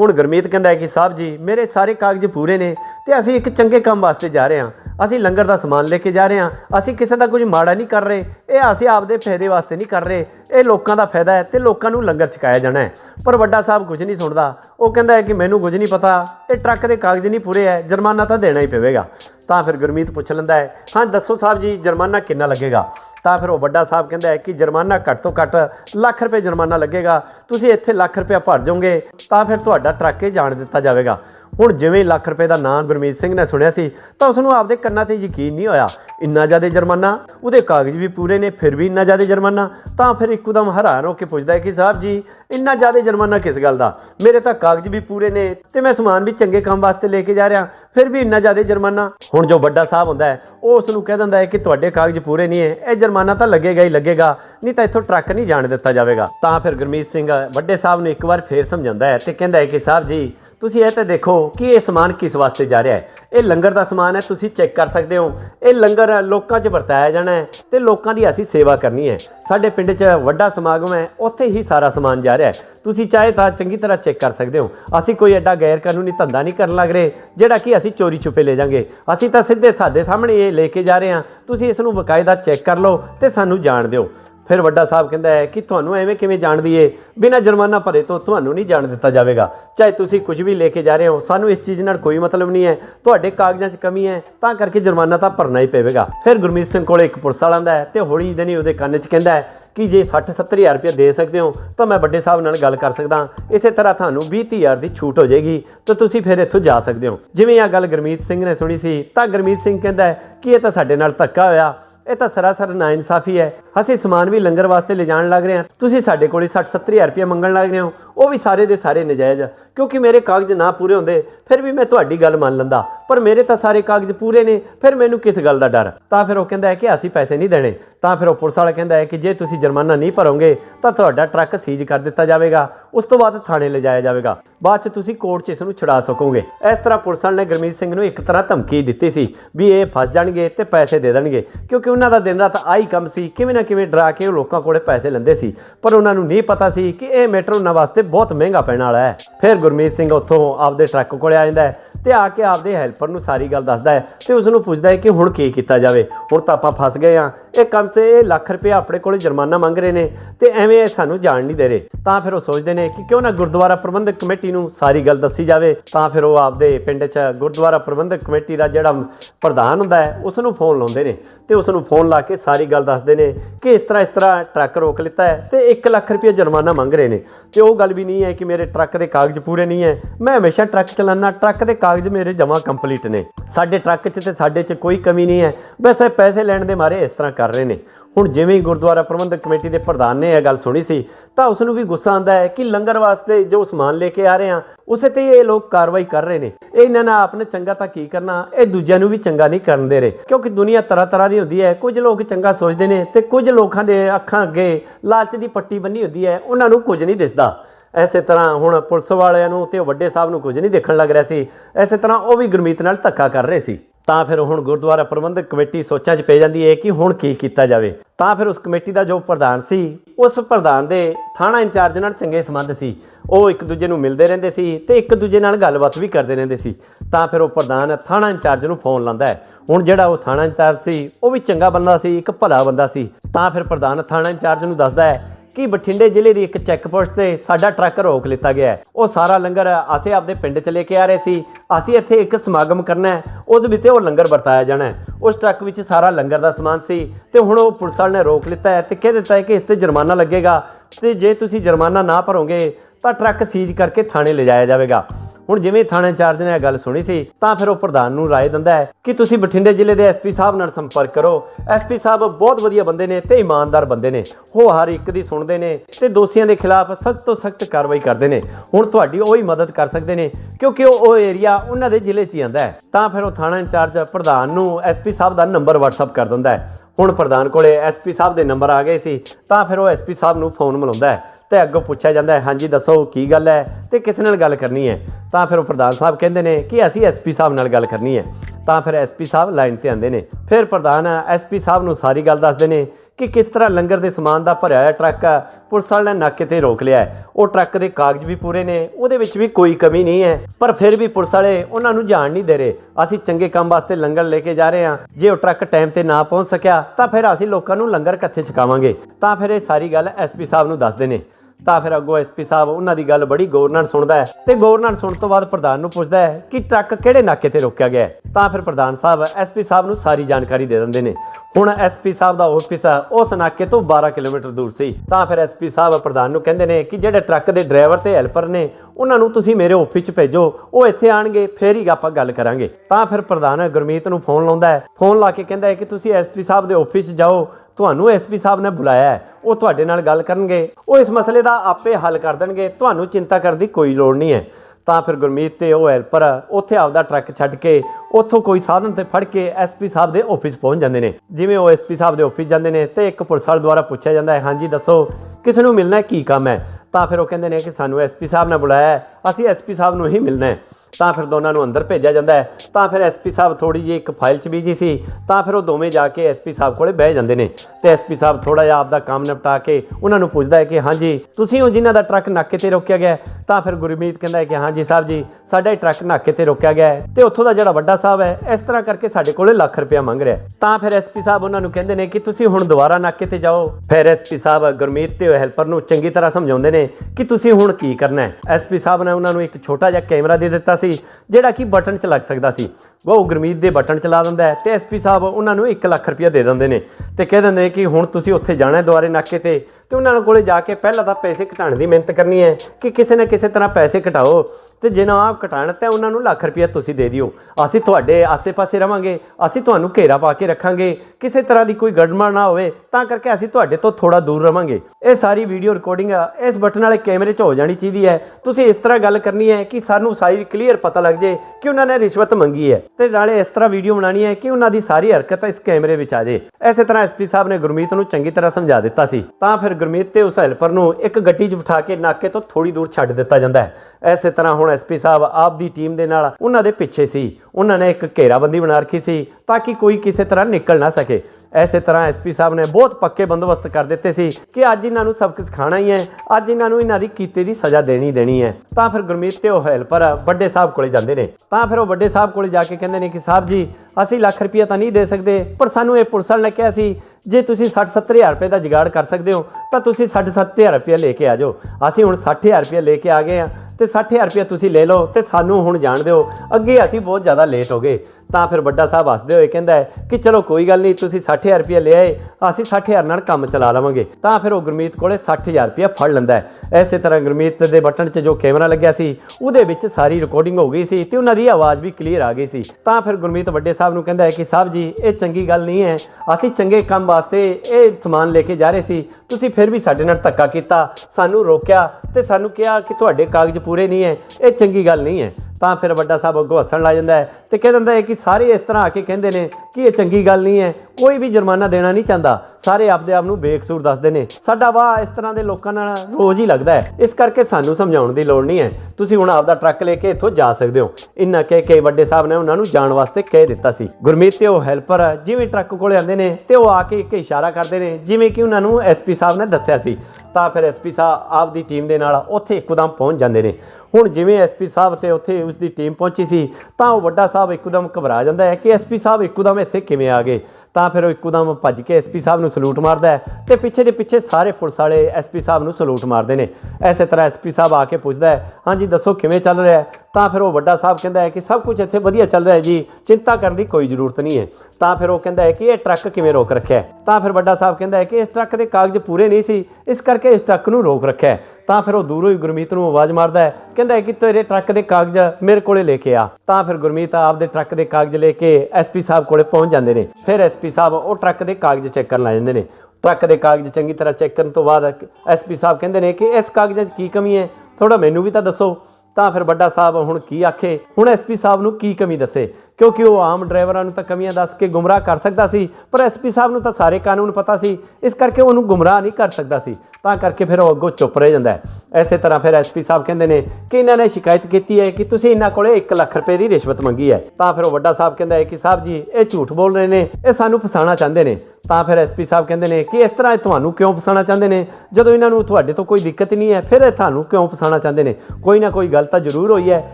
ਹੁਣ ਗੁਰਮੀਤ ਕਹਿੰਦਾ ਹੈ ਕਿ ਸਾਹਿਬ ਜੀ, ਮੇਰੇ ਸਾਰੇ ਕਾਗਜ਼ ਪੂਰੇ ਨੇ ਤੇ ਅਸੀਂ ਇੱਕ ਚੰਗੇ ਕੰਮ ਵਾਸਤੇ ਜਾ ਰਹੇ ਹਾਂ। ਅਸੀਂ ਲੰਗਰ ਦਾ ਸਮਾਨ ਲੈ ਕੇ ਜਾ ਰਹੇ ਹਾਂ। ਅਸੀਂ ਕਿਸੇ ਦਾ ਕੁਝ ਮਾੜਾ ਨਹੀਂ ਕਰ ਰਹੇ। ਇਹ ਅਸੀਂ ਆਪਦੇ ਫਾਇਦੇ ਵਾਸਤੇ ਨਹੀਂ ਕਰ ਰਹੇ। ਇਹ ਲੋਕਾਂ ਦਾ ਫਾਇਦਾ ਹੈ ਤੇ ਲੋਕਾਂ ਨੂੰ ਲੰਗਰ ਛਕਾਇਆ ਜਾਣਾ ਹੈ। ਪਰ ਵੱਡਾ ਸਾਹਿਬ ਕੁਝ ਨਹੀਂ ਸੁਣਦਾ। ਉਹ ਕਹਿੰਦਾ ਹੈ ਕਿ ਮੈਨੂੰ ਕੁਝ ਨਹੀਂ ਪਤਾ। ਇਹ ਟਰੱਕ ਦੇ ਕਾਗਜ਼ ਨਹੀਂ ਪੂਰੇ ਹੈ। ਜੁਰਮਾਨਾ ਤਾਂ ਦੇਣਾ ਹੀ ਪਵੇਗਾ। ਤਾਂ ਫਿਰ ਗੁਰਮੀਤ ਪੁੱਛ ਲੈਂਦਾ ਹੈ, ਹਾਂ, ਦੱਸੋ ਸਾਹਿਬ ਜੀ, ਜੁਰਮਾਨਾ ਕਿੰਨਾ ਲੱਗੇਗਾ? ਤਾਂ ਫਿਰ ਉਹ ਵੱਡਾ ਸਾਹਿਬ ਕਹਿੰਦਾ ਹੈ ਕਿ ਜੁਰਮਾਨਾ ਘੱਟ ਤੋਂ ਘੱਟ ਲੱਖ ਰੁਪਏ ਜੁਰਮਾਨਾ ਲੱਗੇਗਾ। ਤੁਸੀਂ ਇੱਥੇ ਲੱਖ ਰੁਪਏ ਭਰ ਜਾਓਗੇ ਤਾਂ ਫਿਰ ਤੁਹਾਡਾ ਟਰੱਕ ਹੀ ਜਾਣ ਦਿੱਤਾ ਜਾਵੇਗਾ। ਹੁਣ ਜਿਵੇਂ ਲੱਖ ਰੁਪਏ ਦਾ ਨਾਂ ਗੁਰਮੀਤ ਸਿੰਘ ਨੇ ਸੁਣਿਆ ਸੀ, ਤਾਂ ਉਸ ਨੂੰ ਆਪਦੇ ਕੰਨਾਂ ਤੇ ਯਕੀਨ ਨਹੀਂ ਹੋਇਆ। ਇੰਨਾ ਜ਼ਿਆਦਾ ਜੁਰਮਾਨਾ? ਉਹਦੇ ਕਾਗਜ਼ ਵੀ ਪੂਰੇ ਨੇ, ਫਿਰ ਵੀ ਇੰਨਾ ਜ਼ਿਆਦਾ ਜੁਰਮਾਨਾ? ਤਾਂ ਫਿਰ ਇੱਕਦਮ ਹੈਰਾਨ ਹੋ ਕੇ ਪੁੱਛਦਾ ਹੈ ਕਿ ਸਾਹਿਬ ਜੀ, ਇੰਨਾ ਜ਼ਿਆਦਾ ਜੁਰਮਾਨਾ ਕਿਸ ਗੱਲ ਦਾ? ਮੇਰੇ ਤਾਂ ਕਾਗਜ਼ ਵੀ ਪੂਰੇ ਨੇ ਤੇ ਮੈਂ ਸਮਾਨ ਵੀ ਚੰਗੇ ਕੰਮ ਵਾਸਤੇ ਲੈ ਕੇ ਜਾ ਰਿਹਾ, ਫਿਰ ਵੀ ਇੰਨਾ ਜ਼ਿਆਦਾ ਜੁਰਮਾਨਾ? ਹੁਣ ਜੋ ਵੱਡਾ ਸਾਹਿਬ ਹੁੰਦਾ ਹੈ, ਉਹ ਉਸ ਨੂੰ ਕਹਿ ਦਿੰਦਾ ਹੈ ਕਿ ਤੁਹਾਡੇ ਕਾਗਜ਼ ਪੂਰੇ ਨਹੀਂ ਹੈ, ਇਹ ਜੁਰਮਾਨਾ ਤਾਂ ਲੱਗੇਗਾ ਹੀ ਲੱਗੇਗਾ, ਨਹੀਂ ਤਾਂ ਇੱਥੋਂ ਟਰੱਕ ਨਹੀਂ ਜਾਣ ਦਿੱਤਾ ਜਾਵੇਗਾ। ਤਾਂ ਫਿਰ ਗੁਰਮੀਤ ਸਿੰਘ ਵੱਡੇ ਸਾਹਿਬ ਨੂੰ ਇੱਕ ਵਾਰ ਫੇਰ ਸਮਝਾਉਂਦਾ ਹੈ ਤੇ ਕਹਿੰਦਾ ਹੈ ਕਿ ਸਾਹਿਬ ਜੀ ਤੁਸੀਂ ਇਹ ਤਾਂ ਦੇਖੋ ਕਿ ਇਹ ਸਮਾਨ ਕਿਸ ਵਾਸਤੇ ਜਾ ਰਿਹਾ ਹੈ। ਇਹ ਲੰਗਰ ਦਾ ਸਮਾਨ ਹੈ, ਤੁਸੀਂ ਚੈੱਕ ਕਰ ਸਕਦੇ ਹੋ। ਇਹ ਲੰਗਰ ਲੋਕਾਂ 'ਚ ਵਰਤਾਇਆ ਜਾਣਾ ਹੈ ਤੇ ਲੋਕਾਂ ਦੀ ਅਸੀਂ ਸੇਵਾ ਕਰਨੀ ਹੈ। ਸਾਡੇ ਪਿੰਡ 'ਚ ਵੱਡਾ ਸਮਾਗਮ ਹੈ, ਉੱਥੇ ਹੀ ਸਾਰਾ ਸਮਾਨ ਜਾ ਰਿਹਾ ਹੈ। ਤੁਸੀਂ ਚਾਹੇ ਤਾਂ ਚੰਗੀ ਤਰ੍ਹਾਂ ਚੈੱਕ ਕਰ ਸਕਦੇ ਹੋ। ਅਸੀਂ ਕੋਈ ਐਡਾ ਗੈਰ ਕਾਨੂੰਨੀ ਧੰਦਾ ਨਹੀਂ ਕਰਨ ਲੱਗ ਰਹੇ, ਜਿਹੜਾ ਕਿ ਅਸੀਂ ਚੋਰੀ ਛੁਪੇ ਲੈ ਜਾਾਂਗੇ। ਅਸੀਂ ਤਾਂ ਸਿੱਧੇ ਤੁਹਾਡੇ ਸਾਹਮਣੇ ਇਹ ਲੈ ਕੇ ਜਾ ਰਹੇ ਹਾਂ। ਤੁਸੀਂ ਇਸ ਨੂੰ ਬਕਾਇਦਾ ਚੈੱਕ ਕਰ ਲਓ ਤੇ ਸਾਨੂੰ ਜਾਣ ਦਿਓ। ਫਿਰ ਵੱਡਾ ਸਾਹਿਬ ਕਹਿੰਦਾ ਹੈ ਕਿ ਤੁਹਾਨੂੰ ਐਵੇਂ ਕਿਵੇਂ ਜਾਣਦੀ ਦਈਏ? ਬਿਨਾਂ ਜੁਰਮਾਨਾ ਭਰੇ ਤੋਂ ਤੁਹਾਨੂੰ ਨਹੀਂ ਜਾਣ ਦਿੱਤਾ ਜਾਵੇਗਾ। ਚਾਹੇ ਤੁਸੀਂ ਕੁਝ ਵੀ ਲੈ ਕੇ ਜਾ ਰਹੇ ਹੋ, ਸਾਨੂੰ ਇਸ ਚੀਜ਼ ਨਾਲ ਕੋਈ ਮਤਲਬ ਨਹੀਂ ਹੈ। ਤੁਹਾਡੇ ਕਾਗਜ਼ਾਂ 'ਚ ਕਮੀ ਹੈ, ਤਾਂ ਕਰਕੇ ਜੁਰਮਾਨਾ ਤਾਂ ਭਰਨਾ ਹੀ ਪਵੇਗਾ। ਫਿਰ ਗੁਰਮੀਤ ਸਿੰਘ ਕੋਲੇ ਇੱਕ ਪੁਲਿਸ ਵਾਲਾ ਆਂਦਾ ਹੈ ਤੇ ਹੌਲੀ ਦਿਨੀ ਉਹਦੇ ਕੰਨ 'ਚ ਕਹਿੰਦਾ ਹੈ ਕਿ ਜੇ 60 70000 ਰੁਪਏ ਦੇ ਸਕਦੇ ਹੋ, ਤਾਂ ਮੈਂ ਵੱਡੇ ਸਾਹਿਬ ਨਾਲ ਗੱਲ ਕਰ ਸਕਦਾ ਇਸੇ ਤਰ੍ਹਾਂ ਤੁਹਾਨੂੰ 20000 ਦੀ ਛੂਟ ਹੋ ਜਾਏਗੀ, ਤਾਂ ਤੁਸੀਂ ਫਿਰ ਇੱਥੋਂ ਜਾ ਸਕਦੇ ਹੋ। ਜਿਵੇਂ ਇਹ ਗੱਲ ਗੁਰਮੀਤ ਸਿੰਘ ਨੇ ਸੁਣੀ ਸੀ, ਤਾਂ ਗੁਰਮੀਤ ਸਿੰਘ ਕਹਿੰਦਾ ਹੈ ਕਿ ਇਹ ਤਾਂ ਸਾਡੇ ਨਾਲ ਧੱਕਾ ਹੋਇਆ। ਇਹ ਤਾਂ ਸਰਾਸਰ ਨਾਇਨਸਾਫੀ ਹੈ। ਅਸੀਂ ਸਮਾਨ ਵੀ ਲੰਗਰ ਵਾਸਤੇ ਲਿਜਾਣ ਲੱਗ ਰਹੇ ਹਾਂ। ਤੁਸੀਂ ਸਾਡੇ ਕੋਲੇ 60 70000 ਰੁਪਏ ਮੰਗਣ ਲੱਗ ਰਹੇ ਹੋ। ਉਹ ਵੀ ਸਾਰੇ ਦੇ ਸਾਰੇ ਨਜਾਇਜ਼ ਆ। ਕਿਉਂਕਿ ਮੇਰੇ ਕਾਗਜ਼ ਨਾ ਪੂਰੇ ਹੁੰਦੇ, ਫਿਰ ਵੀ ਮੈਂ ਤੁਹਾਡੀ ਗੱਲ ਮੰਨ ਲੈਂਦਾ। ਪਰ ਮੇਰੇ ਤਾਂ ਸਾਰੇ ਕਾਗਜ਼ ਪੂਰੇ ਨੇ, ਫਿਰ ਮੈਨੂੰ ਕਿਸ ਗੱਲ ਦਾ ਡਰ? ਤਾਂ ਫਿਰ ਉਹ ਕਹਿੰਦਾ ਹੈ ਕਿ ਅਸੀਂ ਪੈਸੇ ਨਹੀਂ ਦੇਣੇ। ਤਾਂ ਫਿਰ ਉਹ ਪੁਲਿਸ ਵਾਲਾ ਕਹਿੰਦਾ ਹੈ ਕਿ ਜੇ ਤੁਸੀਂ ਜੁਰਮਾਨਾ ਨਹੀਂ ਭਰੋਗੇ, ਤਾਂ ਤੁਹਾਡਾ ਟਰੱਕ ਸੀਜ਼ ਕਰ ਦਿੱਤਾ ਜਾਵੇਗਾ। ਉਸ ਤੋਂ ਬਾਅਦ ਥਾਣੇ ਲਿਜਾਇਆ ਜਾਵੇਗਾ। ਬਾਅਦ ਚ ਤੁਸੀਂ ਕੋਰਟ 'ਚ ਇਸ ਨੂੰ ਛੁਡਾ ਸਕੋਗੇ। ਇਸ ਤਰ੍ਹਾਂ ਪੁਲਿਸ ਵਾਲੇ ਨੇ ਗੁਰਮੀਤ ਸਿੰਘ ਨੂੰ ਇੱਕ ਤਰ੍ਹਾਂ ਧਮਕੀ ਦਿੱਤੀ ਸੀ ਵੀ ਇਹ ਫਸ ਜਾਣਗੇ ਤੇ ਪੈਸੇ ਦੇ ਦੇਣਗੇ। ਕਿਉਂਕਿ ਉਹਨਾਂ ਦਾ ਦਿਨ ਰਾਤ ਆਹੀ ਕੰਮ ਸੀ, ਕਿਵੇਂ ਨਾ ਕਿਵੇਂ ਡਰਾ ਕੇ ਉਹ ਲੋਕਾਂ ਕੋਲੇ ਪੈਸੇ ਲੈਂਦੇ ਸੀ। ਪਰ ਉਹਨਾਂ ਨੂੰ ਨਹੀਂ ਪਤਾ ਸੀ ਕਿ ਇਹ ਮੈਟਰ ਉਹਨਾਂ ਵਾਸਤੇ ਬਹੁਤ ਮਹਿੰਗਾ ਪੈਣ ਵਾਲਾ ਹੈ। ਫਿਰ ਗੁਰਮੀਤ ਸਿੰਘ ਉੱਥੋਂ ਆਪਦੇ ਟਰੱਕ ਕੋਲੇ ਆ ਜਾਂਦਾ ਹੈ ਤੇ ਆ ਕੇ ਆਪਦੇ ਹੈਲਪਰ ਨੂੰ ਸਾਰੀ ਗੱਲ ਦੱਸਦਾ ਹੈ ਤੇ ਉਸ ਨੂੰ ਪੁੱਛਦਾ ਹੈ ਕਿ ਹੁਣ ਕੀ ਕੀਤਾ ਜਾਵੇ। ਹੁਣ ਤਾਂ ਆਪਾਂ ਫਸ ਗਏ ਆ ਇਹ ਕੰਮ ਸੇ ਇਹ ਲੱਖ ਰੁਪਏ ਆਪਣੇ ਕੋਲੇ ਜੁਰਮਾਨਾ ਮੰਗ ਰਹੇ ਨੇ ਤੇ ਐਵੇਂ ਇਹ ਸਾਨੂੰ ਜਾਣ ਨਹੀਂ ਦੇ ਰਹੇ। ਤਾਂ ਫਿਰ ਉਹ ਸੋਚਦੇ ਨੇ ਕਿ ਕਿਉਂ ਨਾ ਗੁਰਦੁਆਰਾ ਪ੍ਰਬੰਧਕ ਕਮੇਟੀ ਨੂੰ ਸਾਰੀ ਗੱਲ ਦੱਸੀ ਜਾਵੇ, ਤਾਂ ਫਿਰ ਉਹ ਆਪਦੇ ਪਿੰਡ 'ਚ ਗੁਰਦੁਆਰਾ ਪ੍ਰਬੰਧਕ ਕਮੇਟੀ ਦਾ ਜਿਹੜਾ ਪ੍ਰਧਾਨ ਹੁੰਦਾ ਹੈ ਉਸ ਨੂੰ ਫੋਨ ਲਾਉਂਦੇ ਨੇ ਤੇ ਉਸ ਨੂੰ ਫੋਨ ਲਾ ਕੇ ਸਾਰੀ ਗੱਲ ਦੱਸਦੇ ਨੇ ਕਿ ਇਸ ਤਰ੍ਹਾਂ ਇਸ ਤਰ੍ਹਾਂ ਟਰੱਕ ਰੋਕ ਲਿੱਤਾ ਹੈ ਤੇ 1 ਲੱਖ ਰੁਪਏ ਜੁਰਮਾਨਾ ਮੰਗ ਰਹੇ ਨੇ। ਤੇ ਉਹ ਗੱਲ ਵੀ ਨਹੀਂ ਹੈ ਕਿ ਮੇਰੇ ਟਰੱਕ ਦੇ ਕਾਗਜ਼ ਪੂਰੇ ਨਹੀਂ ਹੈ। ਮੈਂ ਹਮੇਸ਼ਾ ਟਰੱਕ ਚਲਾਨਾ ਟਰੱਕ ਦੇ ਕਾਗਜ਼ ਮੇਰੇ ਜਮ੍ਹਾਂ ਕੰਪਲੀਟ ਨੇ। ਸਾਡੇ ਟਰੱਕ 'ਚ ਤੇ ਸਾਡੇ 'ਚ ਕੋਈ ਕਮੀ ਨਹੀਂ ਹੈ। ਵੈਸੇ ਪੈਸੇ ਲੈਣ ਦੇ ਮਾਰੇ ਇਸ ਤਰ੍ਹਾਂ ਕਰ ਰਹੇ ਨੇ। ਹੁਣ ਜਿਵੇਂ ਗੁਰਦੁਆਰਾ ਪ੍ਰਬੰਧਕ ਕਮੇਟੀ ਦੇ ਪ੍ਰਧਾਨ ਨੇ ਇਹ ਗੱਲ ਸੁਣੀ ਸੀ, ਤਾਂ ਉਸ ਨੂੰ ਵੀ ਗੁੱਸਾ ਆਂਦਾ ਹੈ ਕਿ ਲੰਗਰ ਵਾਸਤੇ ਜੋ ਸਮਾਨ ਲੈ ਕੇ ਆ ਰਹੇ ਆ ਉਸੇ ਤੇ ਇਹ ਲੋਕ ਕਾਰਵਾਈ ਕਰ ਰਹੇ ਨੇ। ਇਹ ਇਹਨਾਂ ਨਾਲ ਆਪਨੇ ਚੰਗਾ ਤਾਂ ਕੀ ਕਰਨਾ, ਇਹ ਦੂਜਿਆਂ ਨੂੰ ਵੀ ਚੰਗਾ ਨਹੀਂ ਕਰਨ ਦੇ ਰਹੇ। ਕਿਉਂਕਿ ਦੁਨੀਆ ਤਰ੍ਹਾਂ ਤਰ੍ਹਾਂ ਦੀ ਹੁੰਦੀ ਹੈ, ਕੁਝ ਲੋਕ ਚੰਗਾ ਸੋਚਦੇ ਨੇ ਤੇ ਕੁਝ ਲੋਕਾਂ ਦੇ ਅੱਖਾਂ ਅੱਗੇ ਲਾਲਚ ਦੀ ਪੱਟੀ ਬੰਨੀ ਹੁੰਦੀ ਹੈ, ਉਹਨਾਂ ਨੂੰ ਕੁਝ ਨਹੀਂ ਦਿਸਦਾ। ਐਸੇ ਤਰ੍ਹਾਂ ਹੁਣ ਪੁਲਿਸ ਵਾਲਿਆਂ ਨੂੰ ਤੇ ਵੱਡੇ ਸਾਹਿਬ ਨੂੰ ਕੁਝ ਨਹੀਂ ਦੇਖਣ ਲੱਗ ਰਿਹਾ ਸੀ। ਐਸੇ ਤਰ੍ਹਾਂ ਉਹ ਵੀ ਗੁਰਮੀਤ ਨਾਲ ਧੱਕਾ ਕਰ ਰਹੇ ਸੀ। ਤਾਂ ਫਿਰ ਹੁਣ ਗੁਰਦੁਆਰਾ ਪ੍ਰਬੰਧਕ ਕਮੇਟੀ ਸੋਚਾਂ 'ਚ ਪੈ ਜਾਂਦੀ ਹੈ ਕਿ ਹੁਣ ਕੀ ਕੀਤਾ ਜਾਵੇ। ਤਾਂ ਫਿਰ ਉਸ ਕਮੇਟੀ ਦਾ ਜੋ ਪ੍ਰਧਾਨ ਸੀ, ਉਸ ਪ੍ਰਧਾਨ ਦੇ ਥਾਣਾ ਇੰਚਾਰਜ ਨਾਲ ਚੰਗੇ ਸੰਬੰਧ ਸੀ। ਉਹ ਇੱਕ ਦੂਜੇ ਨੂੰ ਮਿਲਦੇ ਰਹਿੰਦੇ ਸੀ ਤੇ ਇੱਕ ਦੂਜੇ ਨਾਲ ਗੱਲਬਾਤ ਵੀ ਕਰਦੇ ਰਹਿੰਦੇ ਸੀ। ਤਾਂ ਫਿਰ ਉਹ ਪ੍ਰਧਾਨ ਥਾਣਾ ਇੰਚਾਰਜ ਨੂੰ ਫੋਨ ਲਾਉਂਦਾ ਹੈ। ਹੁਣ ਜਿਹੜਾ ਉਹ ਥਾਣਾ ਇੰਚਾਰਜ ਸੀ, ਉਹ ਵੀ ਚੰਗਾ ਬੰਦਾ ਸੀ, ਇੱਕ ਭਲਾ ਬੰਦਾ ਸੀ। ਤਾਂ ਫਿਰ ਪ੍ਰਧਾਨ ਥਾਣਾ ਇੰਚਾਰਜ ਨੂੰ ਦੱਸਦਾ ਹੈ ਕਿ ਬਠਿੰਡੇ ਜ਼ਿਲ੍ਹੇ ਦੀ ਇੱਕ ਚੈੱਕ ਪੋਸਟ ਤੇ ਸਾਡਾ ਟਰੱਕ ਰੋਕ ਲਿੱਤਾ ਗਿਆ ਉਹ ਸਾਰਾ ਲੰਗਰ ਅਸੀਂ ਆਪਦੇ ਪਿੰਡ ਚ ਲੈ ਕੇ ਆ ਰਹੇ ਸੀ। ਅਸੀਂ ਇੱਥੇ ਇੱਕ ਸਮਾਗਮ ਕਰਨਾ ਹੈ। ਉਸ ਵਿੱਚ ਉਹ ਲੰਗਰ ਵਰਤਾਇਆ ਜਾਣਾ ਹੈ। ਉਸ ਟਰੱਕ ਵਿੱਚ ਸਾਰਾ ਲੰਗਰ ਦਾ ਸਮਾਨ ਸੀ ਤੇ ਹੁਣ ਉਹ ਪੁਲਿਸ ਵਾਲੇ ਨੇ ਰੋਕ ਲਿੱਤਾ ਹੈ ਤੇ ਕਹਿ ਦਿੱਤਾ ਹੈ ਕਿ ਇਸ ਤੇ ਜੁਰਮਾਨਾ ਲੱਗੇਗਾ ਤੇ ਜੇ ਤੁਸੀਂ ਜੁਰਮਾਨਾ ਨਾ ਭਰੋਗੇ ਤਾਂ ਟਰੱਕ ਸੀਜ਼ ਕਰਕੇ ਥਾਣੇ ਲਿਜਾਇਆ ਜਾਵੇਗਾ। ਹੁਣ ਜਿਵੇਂ ਥਾਣਾ ਇੰਚਾਰਜ ਨੇ ਇਹ ਗੱਲ ਸੁਣੀ ਸੀ, ਤਾਂ ਫਿਰ ਉਹ ਪ੍ਰਧਾਨ ਨੂੰ ਰਾਏ ਦਿੰਦਾ ਹੈ ਕਿ ਤੁਸੀਂ ਬਠਿੰਡੇ ਜ਼ਿਲ੍ਹੇ ਦੇ ਐਸਪੀ ਸਾਹਿਬ ਨਾਲ ਸੰਪਰਕ ਕਰੋ। ਐਸਪੀ ਸਾਹਿਬ ਬਹੁਤ ਵਧੀਆ ਬੰਦੇ ਨੇ ਤੇ ਇਮਾਨਦਾਰ ਬੰਦੇ ਨੇ। ਉਹ ਹਰ ਇੱਕ ਦੀ ਸੁਣਦੇ ਨੇ ਤੇ ਦੋਸ਼ੀਆਂ ਦੇ ਖਿਲਾਫ ਸਖਤ ਤੋਂ ਸਖਤ ਕਾਰਵਾਈ ਕਰਦੇ ਨੇ। ਹੁਣ ਤੁਹਾਡੀ ਉਹ ਹੀ ਮਦਦ ਕਰ ਸਕਦੇ ਨੇ, ਕਿਉਂਕਿ ਉਹ ਉਹ ਏਰੀਆ ਉਹਨਾਂ ਦੇ ਜ਼ਿਲ੍ਹੇ 'ਚ ਹੀ ਆਂਦਾ ਹੈ। ਤਾਂ ਫਿਰ ਉਹ ਥਾਣਾ ਇੰਚਾਰਜ ਪ੍ਰਧਾਨ ਨੂੰ ਐਸਪੀ ਸਾਹਿਬ ਦਾ ਨੰਬਰ WhatsApp ਕਰ ਦਿੰਦਾ ਹੈ। ਹੁਣ ਪ੍ਰਧਾਨ ਕੋਲੇ ਐਸਪੀ ਸਾਹਿਬ ਦੇ ਨੰਬਰ ਆ ਗਏ ਸੀ, ਤਾਂ ਫਿਰ ਉਹ ਐਸਪੀ ਸਾਹਿਬ ਨੂੰ ਫੋਨ ਮਿਲਾਉਂਦਾ ਹੈ ਤੇ ਅੱਗੋਂ ਪੁੱਛਿਆ ਜਾਂਦਾ ਹੈ, ਹਾਂਜੀ, ਦੱਸੋ, ਕੀ ਗੱਲ ਹੈ? ਤੇ ਕਿਸ ਨਾਲ ਗੱਲ ਕਰਨੀ ਹੈ, ਤਾਂ ਫਿਰ ਉਹ ਪ੍ਰਧਾਨ ਸਾਹਿਬ ਕਹਿੰਦੇ ਨੇ ਕਿ ਅਸੀਂ ਐਸਪੀ ਸਾਹਿਬ ਨਾਲ ਗੱਲ ਕਰਨੀ ਹੈ। ਤਾਂ ਫਿਰ ਐਸਪੀ ਸਾਹਿਬ ਲਾਈਨ ਤੇ ਆਉਂਦੇ ਨੇ। ਫਿਰ ਪ੍ਰਧਾਨ ਐਸਪੀ ਸਾਹਿਬ ਨੂੰ ਸਾਰੀ ਗੱਲ ਦੱਸਦੇ ਨੇ ਕਿ ਕਿਸ ਤਰ੍ਹਾਂ ਲੰਗਰ ਦੇ ਸਮਾਨ ਦਾ ਭਰਿਆ ਹੋਇਆ ਟਰੱਕ ਆ ਪੁਲਿਸ ਵਾਲਿਆਂ ਨੇ ਨਾਕੇ ਤੇ ਰੋਕ ਲਿਆ ਉਹ ਟਰੱਕ ਦੇ ਕਾਗਜ਼ ਵੀ ਪੂਰੇ ਨੇ, ਉਹਦੇ ਵਿੱਚ ਵੀ ਕੋਈ ਕਮੀ ਨਹੀਂ ਹੈ। ਪਰ ਫਿਰ ਵੀ ਪੁਲਿਸ ਵਾਲੇ ਉਹਨਾਂ ਨੂੰ ਜਾਣ ਨਹੀਂ ਦੇ ਰਹੇ। ਅਸੀਂ ਚੰਗੇ ਕੰਮ ਵਾਸਤੇ ਲੰਗਰ ਲੈ ਕੇ ਜਾ ਰਹੇ ਹਾਂ। ਜੇ ਉਹ ਟਰੱਕ ਟਾਈਮ ਤੇ ਨਾ ਪਹੁੰਚ ਸਕਿਆ, ਤਾਂ ਫਿਰ ਅਸੀਂ ਲੋਕਾਂ ਨੂੰ ਲੰਗਰ ਕਿੱਥੇ ਛਕਾਵਾਂਗੇ। ਤਾਂ ਫਿਰ ਇਹ ਸਾਰੀ ਗੱਲ ਐਸਪੀ ਸਾਹਿਬ ਨੂੰ ਦੱਸਦੇ ਨੇ। ਤਾਂ ਫਿਰ ਅੱਗੋਂ ਐਸਪੀ ਸਾਹਿਬ ਉਹਨਾਂ ਦੀ ਗੱਲ ਬੜੀ ਗੌਰ ਨਾਲ ਸੁਣਦਾ ਹੈ ਤੇ ਗੌਰ ਨਾਲ ਸੁਣਨ ਤੋਂ ਬਾਅਦ ਪ੍ਰਧਾਨ ਨੂੰ ਪੁੱਛਦਾ ਹੈ ਕਿ ਟਰੱਕ ਕਿਹੜੇ ਨਾਕੇ ਤੇ ਰੋਕਿਆ ਗਿਆ ਹੈ। ਤਾਂ ਫਿਰ ਪ੍ਰਧਾਨ ਸਾਹਿਬ ਐਸਪੀ ਸਾਹਿਬ ਨੂੰ ਸਾਰੀ ਜਾਣਕਾਰੀ ਦੇ ਦਿੰਦੇ ਨੇ। ਹੁਣ ਐਸਪੀ ਸਾਹਿਬ ਦਾ ਆਫਿਸ ਉਸ ਨਾਕੇ ਤੋਂ 12 ਕਿਲੋਮੀਟਰ ਦੂਰ ਸੀ। ਤਾਂ ਫਿਰ ਐਸਪੀ ਸਾਹਿਬ ਪ੍ਰਧਾਨ ਨੂੰ ਕਹਿੰਦੇ ਨੇ ਕਿ ਜਿਹੜੇ ਟਰੱਕ ਦੇ ਡਰਾਈਵਰ ਤੇ ਹੈਲਪਰ ਨੇ, ਉਹਨਾਂ ਨੂੰ ਤੁਸੀਂ ਮੇਰੇ ਆਫਿਸ 'ਚ ਭੇਜੋ, ਉਹ ਇੱਥੇ ਆਣਗੇ, ਫੇਰ ਹੀ ਆਪਾਂ ਗੱਲ ਕਰਾਂਗੇ। ਤਾਂ ਫਿਰ ਪ੍ਰਧਾਨ ਗੁਰਮੀਤ ਨੂੰ ਫੋਨ ਲਾਉਂਦਾ ਹੈ। ਫੋਨ ਲਾ ਕੇ ਕਹਿੰਦਾ ਹੈ ਕਿ ਤੁਸੀਂ ਐਸਪੀ ਸਾਹਿਬ ਦੇ ਆਫਿਸ 'ਚ ਜਾਓ ਤੁਹਾਨੂੰ ਐਸਪੀ ਸਾਹਿਬ ਨੇ ਬੁਲਾਇਆ ਹੈ, ਉਹ ਤੁਹਾਡੇ ਨਾਲ ਗੱਲ ਕਰਨਗੇ। ਉਹ ਇਸ ਮਸਲੇ ਦਾ ਆਪੇ ਹੱਲ ਕਰ ਦੇਣਗੇ, ਤੁਹਾਨੂੰ ਚਿੰਤਾ ਕਰਨ ਦੀ ਕੋਈ ਲੋੜ ਨਹੀਂ ਹੈ। ਤਾਂ ਫਿਰ ਗੁਰਮੀਤ ਤੇ ਉਹ ਹੈਲਪਰ ਉੱਥੇ ਆਪਦਾ ਟਰੱਕ ਛੱਡ ਕੇ ਉੱਥੋਂ ਕੋਈ ਸਾਧਨ ਤੇ ਫੜ ਕੇ ਐਸਪੀ ਸਾਹਿਬ ਦੇ ਆਫਿਸ ਪਹੁੰਚ ਜਾਂਦੇ ਨੇ। ਜਿਵੇਂ ਉਹ ਐਸਪੀ ਸਾਹਿਬ ਦੇ ਆਫਿਸ ਜਾਂਦੇ ਨੇ ਤੇ ਇੱਕ ਪੁਲਿਸ ਵਾਲੇ ਦੁਆਰਾ ਪੁੱਛਿਆ ਜਾਂਦਾ ਹੈ ਹਾਂਜੀ ਦੱਸੋ ਕਿਸੇ ਨੂੰ ਮਿਲਣਾ ਕੀ ਕੰਮ ਹੈ? ਤਾਂ ਫਿਰ ਉਹ ਕਹਿੰਦੇ ਨੇ ਕਿ ਸਾਨੂੰ ਐਸਪੀ ਸਾਹਿਬ ਨੇ ਬੁਲਾਇਆ ਹੈ, ਅਸੀਂ ਐਸਪੀ ਸਾਹਿਬ ਨੂੰ ਹੀ ਮਿਲਣਾ ਹੈ। ਤਾਂ ਫਿਰ ਦੋਨਾਂ ਨੂੰ ਅੰਦਰ ਭੇਜਿਆ ਜਾਂਦਾ ਹੈ। ਤਾਂ ਫਿਰ ਐਸਪੀ ਸਾਹਿਬ ਥੋੜੀ ਜਿਹੀ ਇੱਕ ਫਾਈਲ 'ਚ ਬੀਜੀ ਸੀ। ਤਾਂ ਫਿਰ ਉਹ ਦੋਵੇਂ ਜਾ ਕੇ ਐਸਪੀ ਸਾਹਿਬ ਕੋਲੇ ਬਹਿ ਜਾਂਦੇ ਨੇ ਤੇ ਐਸਪੀ ਸਾਹਿਬ ਥੋੜਾ ਜਿਹਾ ਆਪਦਾ ਕੰਮ ਨਿਪਟਾ ਕੇ ਉਹਨਾਂ ਨੂੰ ਪੁੱਛਦਾ ਹੈ ਕਿ ਹਾਂਜੀ ਤੁਸੀਂ ਉਹ ਜਿਨ੍ਹਾਂ ਦਾ ਟਰੱਕ ਨਾਕੇ ਤੇ ਰੋਕਿਆ ਗਿਆ ਤਾਂ ਫਿਰ ਗੁਰਮੀਤ ਕਹਿੰਦਾ ਹੈ ਕਿ ਹਾਂਜੀ ਸਾਹਿਬ ਜੀ ਸਾਡਾ ਇਹ ਟਰੱਕ ਨਾਕੇ ਤੇ ਰੋਕਿਆ ਗਿਆ ਹੈ ਤੇ ਉੱਥੋਂ ਦਾ ਜਿਹੜਾ ਵੱਡਾ ਸਾਹਿਬ ਹੈ, ਇਸ ਤਰ੍ਹਾਂ ਕਰਕੇ ਸਾਡੇ ਕੋਲੇ ਲੱਖ ਰੁਪਇਆ ਮੰਗ ਰਿਹਾ ਤਾਂ ਫਿਰ ਐਸਪੀ ਸਾਹਿਬ ਉਹਨਾਂ ਨੂੰ ਕਹਿੰਦੇ ਨੇ ਕਿ ਤੁਸੀਂ ਹੁਣ ਦੁਬਾਰਾ ਨਾਕੇ ਤੇ ਜਾਓ। ਫਿਰ ਐਸਪੀ ਸਾਹਿਬ ਗੁਰਮੀਤ ਤੇ ਹੈਲਪਰ ਨੂੰ ਚੰਗੀ ਤਰ੍ਹਾਂ ਸਮਝਾਉਂਦੇ ਨੇ ਕਿ ਤੁਸੀਂ ਹੁਣ ਕੀ ਕਰਨਾ ਹੈ। ਐਸਪੀ ਸਾਹਿਬ ਨੇ ਉਹਨਾਂ ਨੂੰ ਇੱਕ ਛੋਟਾ ਜਿਹਾ ਕੈਮਰਾ ਦੇ ਦਿੱਤਾ ਸੀ, ਜਿਹੜਾ ਕਿ ਬਟਨ 'ਚ ਲੱਗ ਸਕਦਾ ਸੀ। ਉਹ ਗੁਰਮੀਤ ਦੇ ਬਟਨ ਚਲਾ ਦਿੰਦਾ ਹੈ ਤੇ ਐਸਪੀ ਸਾਹਿਬ ਉਹਨਾਂ ਨੂੰ 1 ਲੱਖ ਰੁਪਇਆ ਦੇ ਦਿੰਦੇ ਨੇ ਤੇ ਕਹਿ ਦਿੰਦੇ ਕਿ ਹੁਣ ਤੁਸੀਂ ਉੱਥੇ ਜਾਣਾ ਹੈ ਦੁਬਾਰੇ ਨਾਕੇ ਤੇ ਤੇ ਉਹਨਾਂ ਕੋਲੇ ਜਾ ਕੇ ਪਹਿਲਾਂ ਤਾਂ ਪੈਸੇ ਘਟਾਉਣ ਦੀ ਮਿਹਨਤ ਕਰਨੀ ਹੈ ਕਿ ਕਿਸੇ ਨਾ ਕਿਸੇ ਤਰ੍ਹਾਂ ਪੈਸੇ ਘਟਾਓ ਤੇ ਜਨਾਬ ਘਟਾਣ ਤਾਂ ਉਹਨਾਂ ਨੂੰ ਲੱਖ ਰੁਪਇਆ ਤੁਸੀਂ ਦੇ ਦਿਓ। ਅਸੀਂ ਤੁਹਾਡੇ ਆਸੇ-ਪਾਸੇ ਰਵਾਂਗੇ, ਅਸੀਂ ਤੁਹਾਨੂੰ ਘੇਰਾ ਪਾ ਕੇ ਰੱਖਾਂਗੇ, ਕਿਸੇ ਤਰ੍ਹਾਂ ਦੀ ਕੋਈ ਗੜਬੜ ਨਾ ਹੋਵੇ, ਤਾਂ ਕਰਕੇ ਅਸੀਂ ਤੁਹਾਡੇ ਤੋਂ ਥੋੜਾ ਦੂਰ ਰਵਾਂਗੇ। ਇਹ ਸਾਰੀ ਵੀਡੀਓ ਰਿਕਾਰਡਿੰਗ ਇਸ ਬਟਨ ਵਾਲੇ ਕੈਮਰੇ 'ਚ ਹੋ ਜਾਣੀ ਚਾਹੀਦੀ ਹੈ। ਤੁਸੀਂ ਇਸ ਤਰ੍ਹਾਂ ਗੱਲ ਕਰਨੀ ਹੈ ਕਿ ਸਾਨੂੰ ਸਾਰੀ ਕਲੀਅਰ ਪਤਾ ਲੱਗ ਜੇ ਕਿ ਉਹਨਾਂ ਨੇ ਰਿਸ਼ਵਤ ਮੰਗੀ ਹੈ। ਤੇ ਨਾਲੇ ਇਸ ਤਰ੍ਹਾਂ ਵੀਡੀਓ ਬਣਾਣੀ ਹੈ ਕਿ ਉਹਨਾਂ ਦੀ ਸਾਰੀ ਹਰਕਤ ਇਸ ਕੈਮਰੇ ਵਿੱਚ ਆ ਜੇ। ਐਸੇ ਤਰ੍ਹਾਂ ਐਸਪੀ ਸਾਹਿਬ ਨੇ ਗੁਰਮੀਤ ਨੂੰ ਚੰਗੀ ਤਰ੍ਹਾਂ ਸਮਝਾ ਦਿੱਤਾ ਸੀ। ਤਾਂ ਫਿਰ ਗੁਰਮੀਤ ਤੇ ਉਸ ਹੈਲਪਰ ਨੂੰ ਇੱਕ ਗੱਡੀ 'ਚ ਬਿਠਾ ਕੇ ਨਾਕੇ ਤੋਂ ਥੋੜੀ ਦੂਰ ਛੱਡ ਦਿੱਤਾ ਜਾਂਦਾ ਹੈ। ਐਸੇ ਤਰ੍ਹਾਂ ਹੁਣ ਐਸਪੀ ਸਾਹਿਬ ਆਪ ਦੀ ਟੀਮ ਦੇ ਨਾਲ ਉਹਨਾਂ ਦੇ ਪਿੱਛੇ ਸੀ। ਉਹਨਾਂ ਨੇ ਇੱਕ ਘੇਰਾਬੰਦੀ ਬਣਾ ਰੱਖੀ ਸੀ ਤਾਂ ਕਿ ਕੋਈ ਕਿਸੇ ਤਰ੍ਹਾਂ ਨਿਕਲ ਨਾ ਸਕੇ। ਐਸੇ ਤਰ੍ਹਾਂ ਐਸਪੀ ਸਾਹਿਬ ਨੇ ਬਹੁਤ ਪੱਕੇ ਬੰਦੋਬਸਤ ਕਰ ਦਿੱਤੇ ਸੀ ਕਿ ਅੱਜ ਇਹਨਾਂ ਨੂੰ ਸਬਕ ਸਿਖਾਉਣਾ ਹੀ ਹੈ। ਅੱਜ ਇਹਨਾਂ ਨੂੰ ਇਹਨਾਂ ਦੀ ਕੀਤੇ ਦੀ ਸਜ਼ਾ ਦੇਣੀ ਦੇਣੀ ਹੈ। ਤਾਂ ਫਿਰ ਗੁਰਮੀਤ ਤੇ ਉਹ ਹੈਲਪਰ ਵੱਡੇ ਸਾਹਿਬ ਕੋਲੇ ਜਾਂਦੇ ਨੇ। ਤਾਂ ਫਿਰ ਉਹ ਵੱਡੇ ਸਾਹਿਬ ਕੋਲੇ ਜਾ ਕੇ ਕਹਿੰਦੇ ਨੇ ਕਿ ਸਾਹਿਬ ਜੀ ਅਸੀਂ ਲੱਖ ਰੁਪਈਆ ਤਾਂ ਨਹੀਂ ਦੇ ਸਕਦੇ, ਪਰ ਸਾਨੂੰ ਇਹ ਪੁਲਿਸ ਵਾਲੇ ਨੇ ਕਿਹਾ ਸੀ, ਜੇ ਤੁਸੀਂ 60 70000 ਰੁਪਏ ਦਾ ਜੁਗਾੜ ਕਰ ਸਕਦੇ ਹੋ, ਤਾਂ ਤੁਸੀਂ 60 70000 ਰੁਪਏ ਲੈ ਕੇ ਆ ਜਾਓ। ਅਸੀਂ ਹੁਣ 60000 ਰੁਪਏ ਲੈ ਕੇ ਆ ਗਏ ਆ ਤੇ 60000 ਰੁਪਏ ਤੁਸੀਂ ਲੈ ਲਓ ਤੇ ਸਾਨੂੰ ਹੁਣ ਜਾਣ ਦਿਓ। ਅੱਗੇ ਅਸੀਂ ਬਹੁਤ ਜ਼ਿਆਦਾ ਲੇਟ ਹੋ ਗਏ। ਤਾਂ ਫਿਰ ਵੱਡਾ ਸਾਹਿਬ ਹੱਸਦੇ ਹੋਏ ਕਹਿੰਦਾ ਹੈ ਕਿ ਚਲੋ ਕੋਈ ਗੱਲ ਨਹੀਂ, ਤੁਸੀਂ 60000 ਰੁਪਏ ਲੈ ਆਏ, ਅਸੀਂ 60000 ਨਾਲ ਕੰਮ ਚਲਾ ਲਵਾਂਗੇ। ਤਾਂ ਫਿਰ ਉਹ ਗੁਰਮੀਤ ਕੋਲੇ 60000 ਰੁਪਏ ਫੜ ਲੈਂਦਾ ਹੈ। ਐਸੇ ਤਰ੍ਹਾਂ ਗੁਰਮੀਤ ਦੇ ਬਟਨ 'ਚ ਜੋ ਕੈਮਰਾ ਲੱਗਿਆ ਸੀ, ਉਹਦੇ ਵਿੱਚ ਸਾਰੀ ਰਿਕਾਰਡਿੰਗ ਹੋ ਗਈ ਸੀ ਤੇ ਉਹਨਾਂ ਦੀ ਆਵਾਜ਼ ਵੀ ਕਲੀਅਰ ਆ ਗਈ ਸੀ। ਤਾਂ ਫਿਰ ਗੁਰਮੀਤ ਵੱਡੇ ਸਾਹਿਬ ਨੂੰ ਕਹਿੰਦਾ ਹੈ ਕਿ ਸਾਹਿਬ ਜੀ, ਇਹ ਚੰਗੀ ਗੱਲ ਨਹੀਂ ਹੈ। ਅਸੀਂ ਚੰਗੇ ਕੰਮ ਵਾਸਤੇ ਇਹ ਸਮਾਨ ਲੈ ਕੇ ਜਾ ਰਹੇ ਸੀ। ਤੁਸੀਂ ਫਿਰ ਵੀ ਸਾਡੇ ਨਾਲ ਧੱਕਾ ਕੀਤਾ, ਸਾਨੂੰ ਰੋਕਿਆ ਤੇ ਸਾਨੂੰ ਕਿਹਾ ਕਿ ਤੁਹਾਡੇ ਕਾਗਜ਼ ਪੂਰੇ ਨਹੀਂ ਹੈ। ਇਹ ਚੰਗੀ ਗੱਲ ਨਹੀਂ ਹੈ। ਤਾਂ ਫਿਰ ਵੱਡਾ ਸਾਹਿਬ ਅੱਗੋਂ ਹੱਸਣ ਲੱਗ ਜਾਂਦਾ ਹੈ ਤੇ ਕਹਿ ਦਿੰਦਾ ਹੈ ਕਿ ਸਾਰੇ ਇਸ ਤਰ੍ਹਾਂ ਆ ਕੇ ਕਹਿੰਦੇ ਨੇ ਕਿ ਇਹ ਚੰਗੀ ਗੱਲ ਨਹੀਂ ਹੈ। ਕੋਈ ਵੀ ਜੁਰਮਾਨਾ ਦੇਣਾ ਨਹੀਂ ਚਾਹੁੰਦਾ। ਸਾਰੇ ਆਪਦੇ ਆਪ ਨੂੰ ਬੇਕਸੂਰ ਦੱਸਦੇ ਨੇ। ਸਾਡਾ ਵਾਹ ਇਸ ਤਰ੍ਹਾਂ ਦੇ ਲੋਕਾਂ ਨਾਲ ਰੋਜ਼ ਹੀ ਲੱਗਦਾ ਹੈ। ਇਸ ਕਰਕੇ ਸਾਨੂੰ ਸਮਝਾਉਣ ਦੀ ਲੋੜ ਨਹੀਂ ਹੈ। ਤੁਸੀਂ ਹੁਣ ਆਪਦਾ ਟਰੱਕ ਲੈ ਕੇ ਇੱਥੋਂ ਜਾ ਸਕਦੇ ਹੋ। ਇੰਨਾ ਕਹਿ ਕੇ ਵੱਡੇ ਸਾਹਿਬ ਨੇ ਉਹਨਾਂ ਨੂੰ ਜਾਣ ਵਾਸਤੇ ਕਹਿ ਦਿੱਤਾ ਸੀ। ਗੁਰਮੀਤ ਤੇ ਉਹ ਹੈਲਪਰ ਜਿਵੇਂ ਟਰੱਕ ਕੋਲੇ ਆਉਂਦੇ ਨੇ ਤੇ ਉਹ ਆ ਕੇ ਇੱਕ ਇਸ਼ਾਰਾ ਕਰਦੇ ਨੇ, ਜਿਵੇਂ ਕਿ ਉਹਨਾਂ ਨੂੰ ਐਸਪੀ ਸਾਹਿਬ ਨੇ ਦੱਸਿਆ ਸੀ। ਤਾਂ ਫਿਰ ਐਸਪੀ ਸਾਹਿਬ ਆਪ ਦੀ ਟੀਮ ਦੇ ਨਾਲ ਉੱਥੇ ਇੱਕਦਮ ਪਹੁੰਚ ਜਾਂਦੇ ਨੇ। ਹੁਣ ਜਿਵੇਂ ਐਸਪੀ ਸਾਹਿਬ ਤੇ ਉੱਥੇ ਉਸ ਦੀ ਟੀਮ ਪਹੁੰਚੀ ਸੀ, ਤਾਂ ਉਹ ਵੱਡਾ ਸਾਹਿਬ ਇੱਕਦਮ ਘਬਰਾ ਜਾਂਦਾ ਹੈ ਕਿ ਐਸਪੀ ਸਾਹਿਬ ਇੱਕਦਮ ਇੱਥੇ ਕਿਵੇਂ ਆ ਗਏ। ਤਾਂ ਫਿਰ ਉਹ ਇੱਕਦਮ ਭੱਜ ਕੇ ਐਸਪੀ ਸਾਹਿਬ ਨੂੰ ਸਲੂਟ ਮਾਰਦਾ ਹੈ ਤੇ ਪਿੱਛੇ ਦੇ ਪਿੱਛੇ ਸਾਰੇ ਪੁਲਿਸ ਵਾਲੇ ਐਸਪੀ ਸਾਹਿਬ ਨੂੰ ਸਲੂਟ ਮਾਰਦੇ ਨੇ। ਐਸੇ ਤਰ੍ਹਾਂ ਐਸਪੀ ਸਾਹਿਬ ਆ ਕੇ ਪੁੱਛਦਾ ਹੈ, ਹਾਂਜੀ, ਦੱਸੋ ਕਿਵੇਂ ਚੱਲ ਰਿਹਾ ਹੈ? ਤਾਂ ਫਿਰ ਉਹ ਵੱਡਾ ਸਾਹਿਬ ਕਹਿੰਦਾ ਹੈ ਕਿ ਸਭ ਕੁਝ ਇੱਥੇ ਵਧੀਆ ਚੱਲ ਰਿਹਾ ਹੈ ਜੀ, ਚਿੰਤਾ ਕਰਨ ਦੀ ਕੋਈ ਜ਼ਰੂਰਤ ਨਹੀਂ ਹੈ। ਤਾਂ ਫਿਰ ਉਹ ਕਹਿੰਦਾ ਹੈ ਕਿ ਇਹ ਟਰੱਕ ਕਿਵੇਂ ਰੋਕ ਰੱਖਿਆ ਹੈ? ਤਾਂ ਫਿਰ ਵੱਡਾ ਸਾਹਿਬ ਕਹਿੰਦਾ ਹੈ ਕਿ ਇਸ ਟਰੱਕ ਦੇ ਕਾਗਜ਼ ਪੂਰੇ ਨਹੀਂ ਸੀ, ਇਸ ਕਰਕੇ ਇਸ ਟਰੱਕ ਨੂੰ ਰੋਕ ਰੱਖਿਆ ਹੈ। ਤਾਂ ਫਿਰ ਉਹ ਦੂਰੋਂ ਹੀ ਗੁਰਮੀਤ ਨੂੰ ਆਵਾਜ਼ ਮਾਰਦਾ ਹੈ, ਕਹਿੰਦਾ ਹੈ ਕਿ ਤੇਰੇ ਟਰੱਕ ਦੇ ਕਾਗਜ਼ ਮੇਰੇ ਕੋਲੇ ਲੈ ਕੇ ਆ। ਤਾਂ ਫਿਰ ਗੁਰਮੀਤ ਆਪਦੇ ਟਰੱਕ ਦੇ ਕਾਗਜ਼ ਲੈ ਕੇ ਐਸਪੀ ਸਾਹਿਬ ਕੋਲੇ ਪਹੁੰਚ ਜਾਂਦੇ ਨੇ। ਫਿਰ ਐਸਪੀ ਸਾਹਿਬ ਉਹ ਟਰੱਕ ਦੇ ਕਾਗਜ਼ ਚੈੱਕ ਕਰਨ ਲੱਗ ਜਾਂਦੇ ਨੇ। ਟਰੱਕ ਦੇ ਕਾਗਜ਼ ਚੰਗੀ ਤਰ੍ਹਾਂ ਚੈੱਕ ਕਰਨ ਤੋਂ ਬਾਅਦ ਐਸਪੀ ਸਾਹਿਬ ਕਹਿੰਦੇ ਨੇ ਕਿ ਇਸ ਕਾਗਜ਼ਾਂ 'ਚ ਕੀ ਕਮੀ ਹੈ? ਥੋੜਾ ਮੈਨੂੰ ਵੀ ਤਾਂ ਦੱਸੋ। ਤਾਂ ਫਿਰ ਵੱਡਾ ਸਾਹਿਬ ਹੁਣ ਕੀ ਆਖੇ? ਹੁਣ ਐਸਪੀ ਸਾਹਿਬ ਨੂੰ ਕੀ ਕਮੀ ਦੱਸੇ? ਕਿਉਂਕਿ ਉਹ ਆਮ ਡਰਾਈਵਰਾਂ ਨੂੰ ਤਾਂ ਕਮੀਆਂ ਦੱਸ ਕੇ ਗੁੰਮਰਾਹ ਕਰ ਸਕਦਾ ਸੀ, ਪਰ ਐਸਪੀ ਸਾਹਿਬ ਨੂੰ ਤਾਂ ਸਾਰੇ ਕਾਨੂੰਨ ਪਤਾ ਸੀ। ਇਸ ਕਰਕੇ ਉਹਨੂੰ ਗੁੰਮਰਾਹ ਨਹੀਂ ਕਰ ਸਕਦਾ ਸੀ। ਤਾਂ ਕਰਕੇ ਫਿਰ ਉਹ ਅੱਗੋਂ ਚੁੱਪ ਰਹਿ ਜਾਂਦਾ ਹੈ। ਐਸੇ ਤਰ੍ਹਾਂ ਫਿਰ ਐਸਪੀ ਸਾਹਿਬ ਕਹਿੰਦੇ ਨੇ ਕਿ ਇਹਨਾਂ ਨੇ ਸ਼ਿਕਾਇਤ ਕੀਤੀ ਹੈ ਕਿ ਤੁਸੀਂ ਇਹਨਾਂ ਕੋਲੇ 1 ਲੱਖ ਰੁਪਏ ਦੀ ਰਿਸ਼ਵਤ ਮੰਗੀ ਹੈ। ਤਾਂ ਫਿਰ ਉਹ ਵੱਡਾ ਸਾਹਿਬ ਕਹਿੰਦਾ ਹੈ ਕਿ ਸਾਹਿਬ ਜੀ, ਇਹ ਝੂਠ ਬੋਲ ਰਹੇ ਨੇ, ਇਹ ਸਾਨੂੰ ਫਸਾਉਣਾ ਚਾਹੁੰਦੇ ਨੇ। ਤਾਂ ਫਿਰ ਐਸਪੀ ਸਾਹਿਬ ਕਹਿੰਦੇ ਨੇ ਕਿ ਇਸ ਤਰ੍ਹਾਂ ਇਹ ਤੁਹਾਨੂੰ ਕਿਉਂ ਫਸਾਉਣਾ ਚਾਹੁੰਦੇ ਨੇ? ਜਦੋਂ ਇਹਨਾਂ ਨੂੰ ਤੁਹਾਡੇ ਤੋਂ ਕੋਈ ਦਿੱਕਤ ਨਹੀਂ ਹੈ, ਫਿਰ ਇਹ ਤੁਹਾਨੂੰ ਕਿਉਂ ਫਸਾਉਣਾ ਚਾਹੁੰਦੇ ਨੇ? ਕੋਈ ਨਾ ਕੋਈ ਗੱਲ ਤਾਂ ਜ਼ਰੂਰ ਹੋਈ ਹੈ।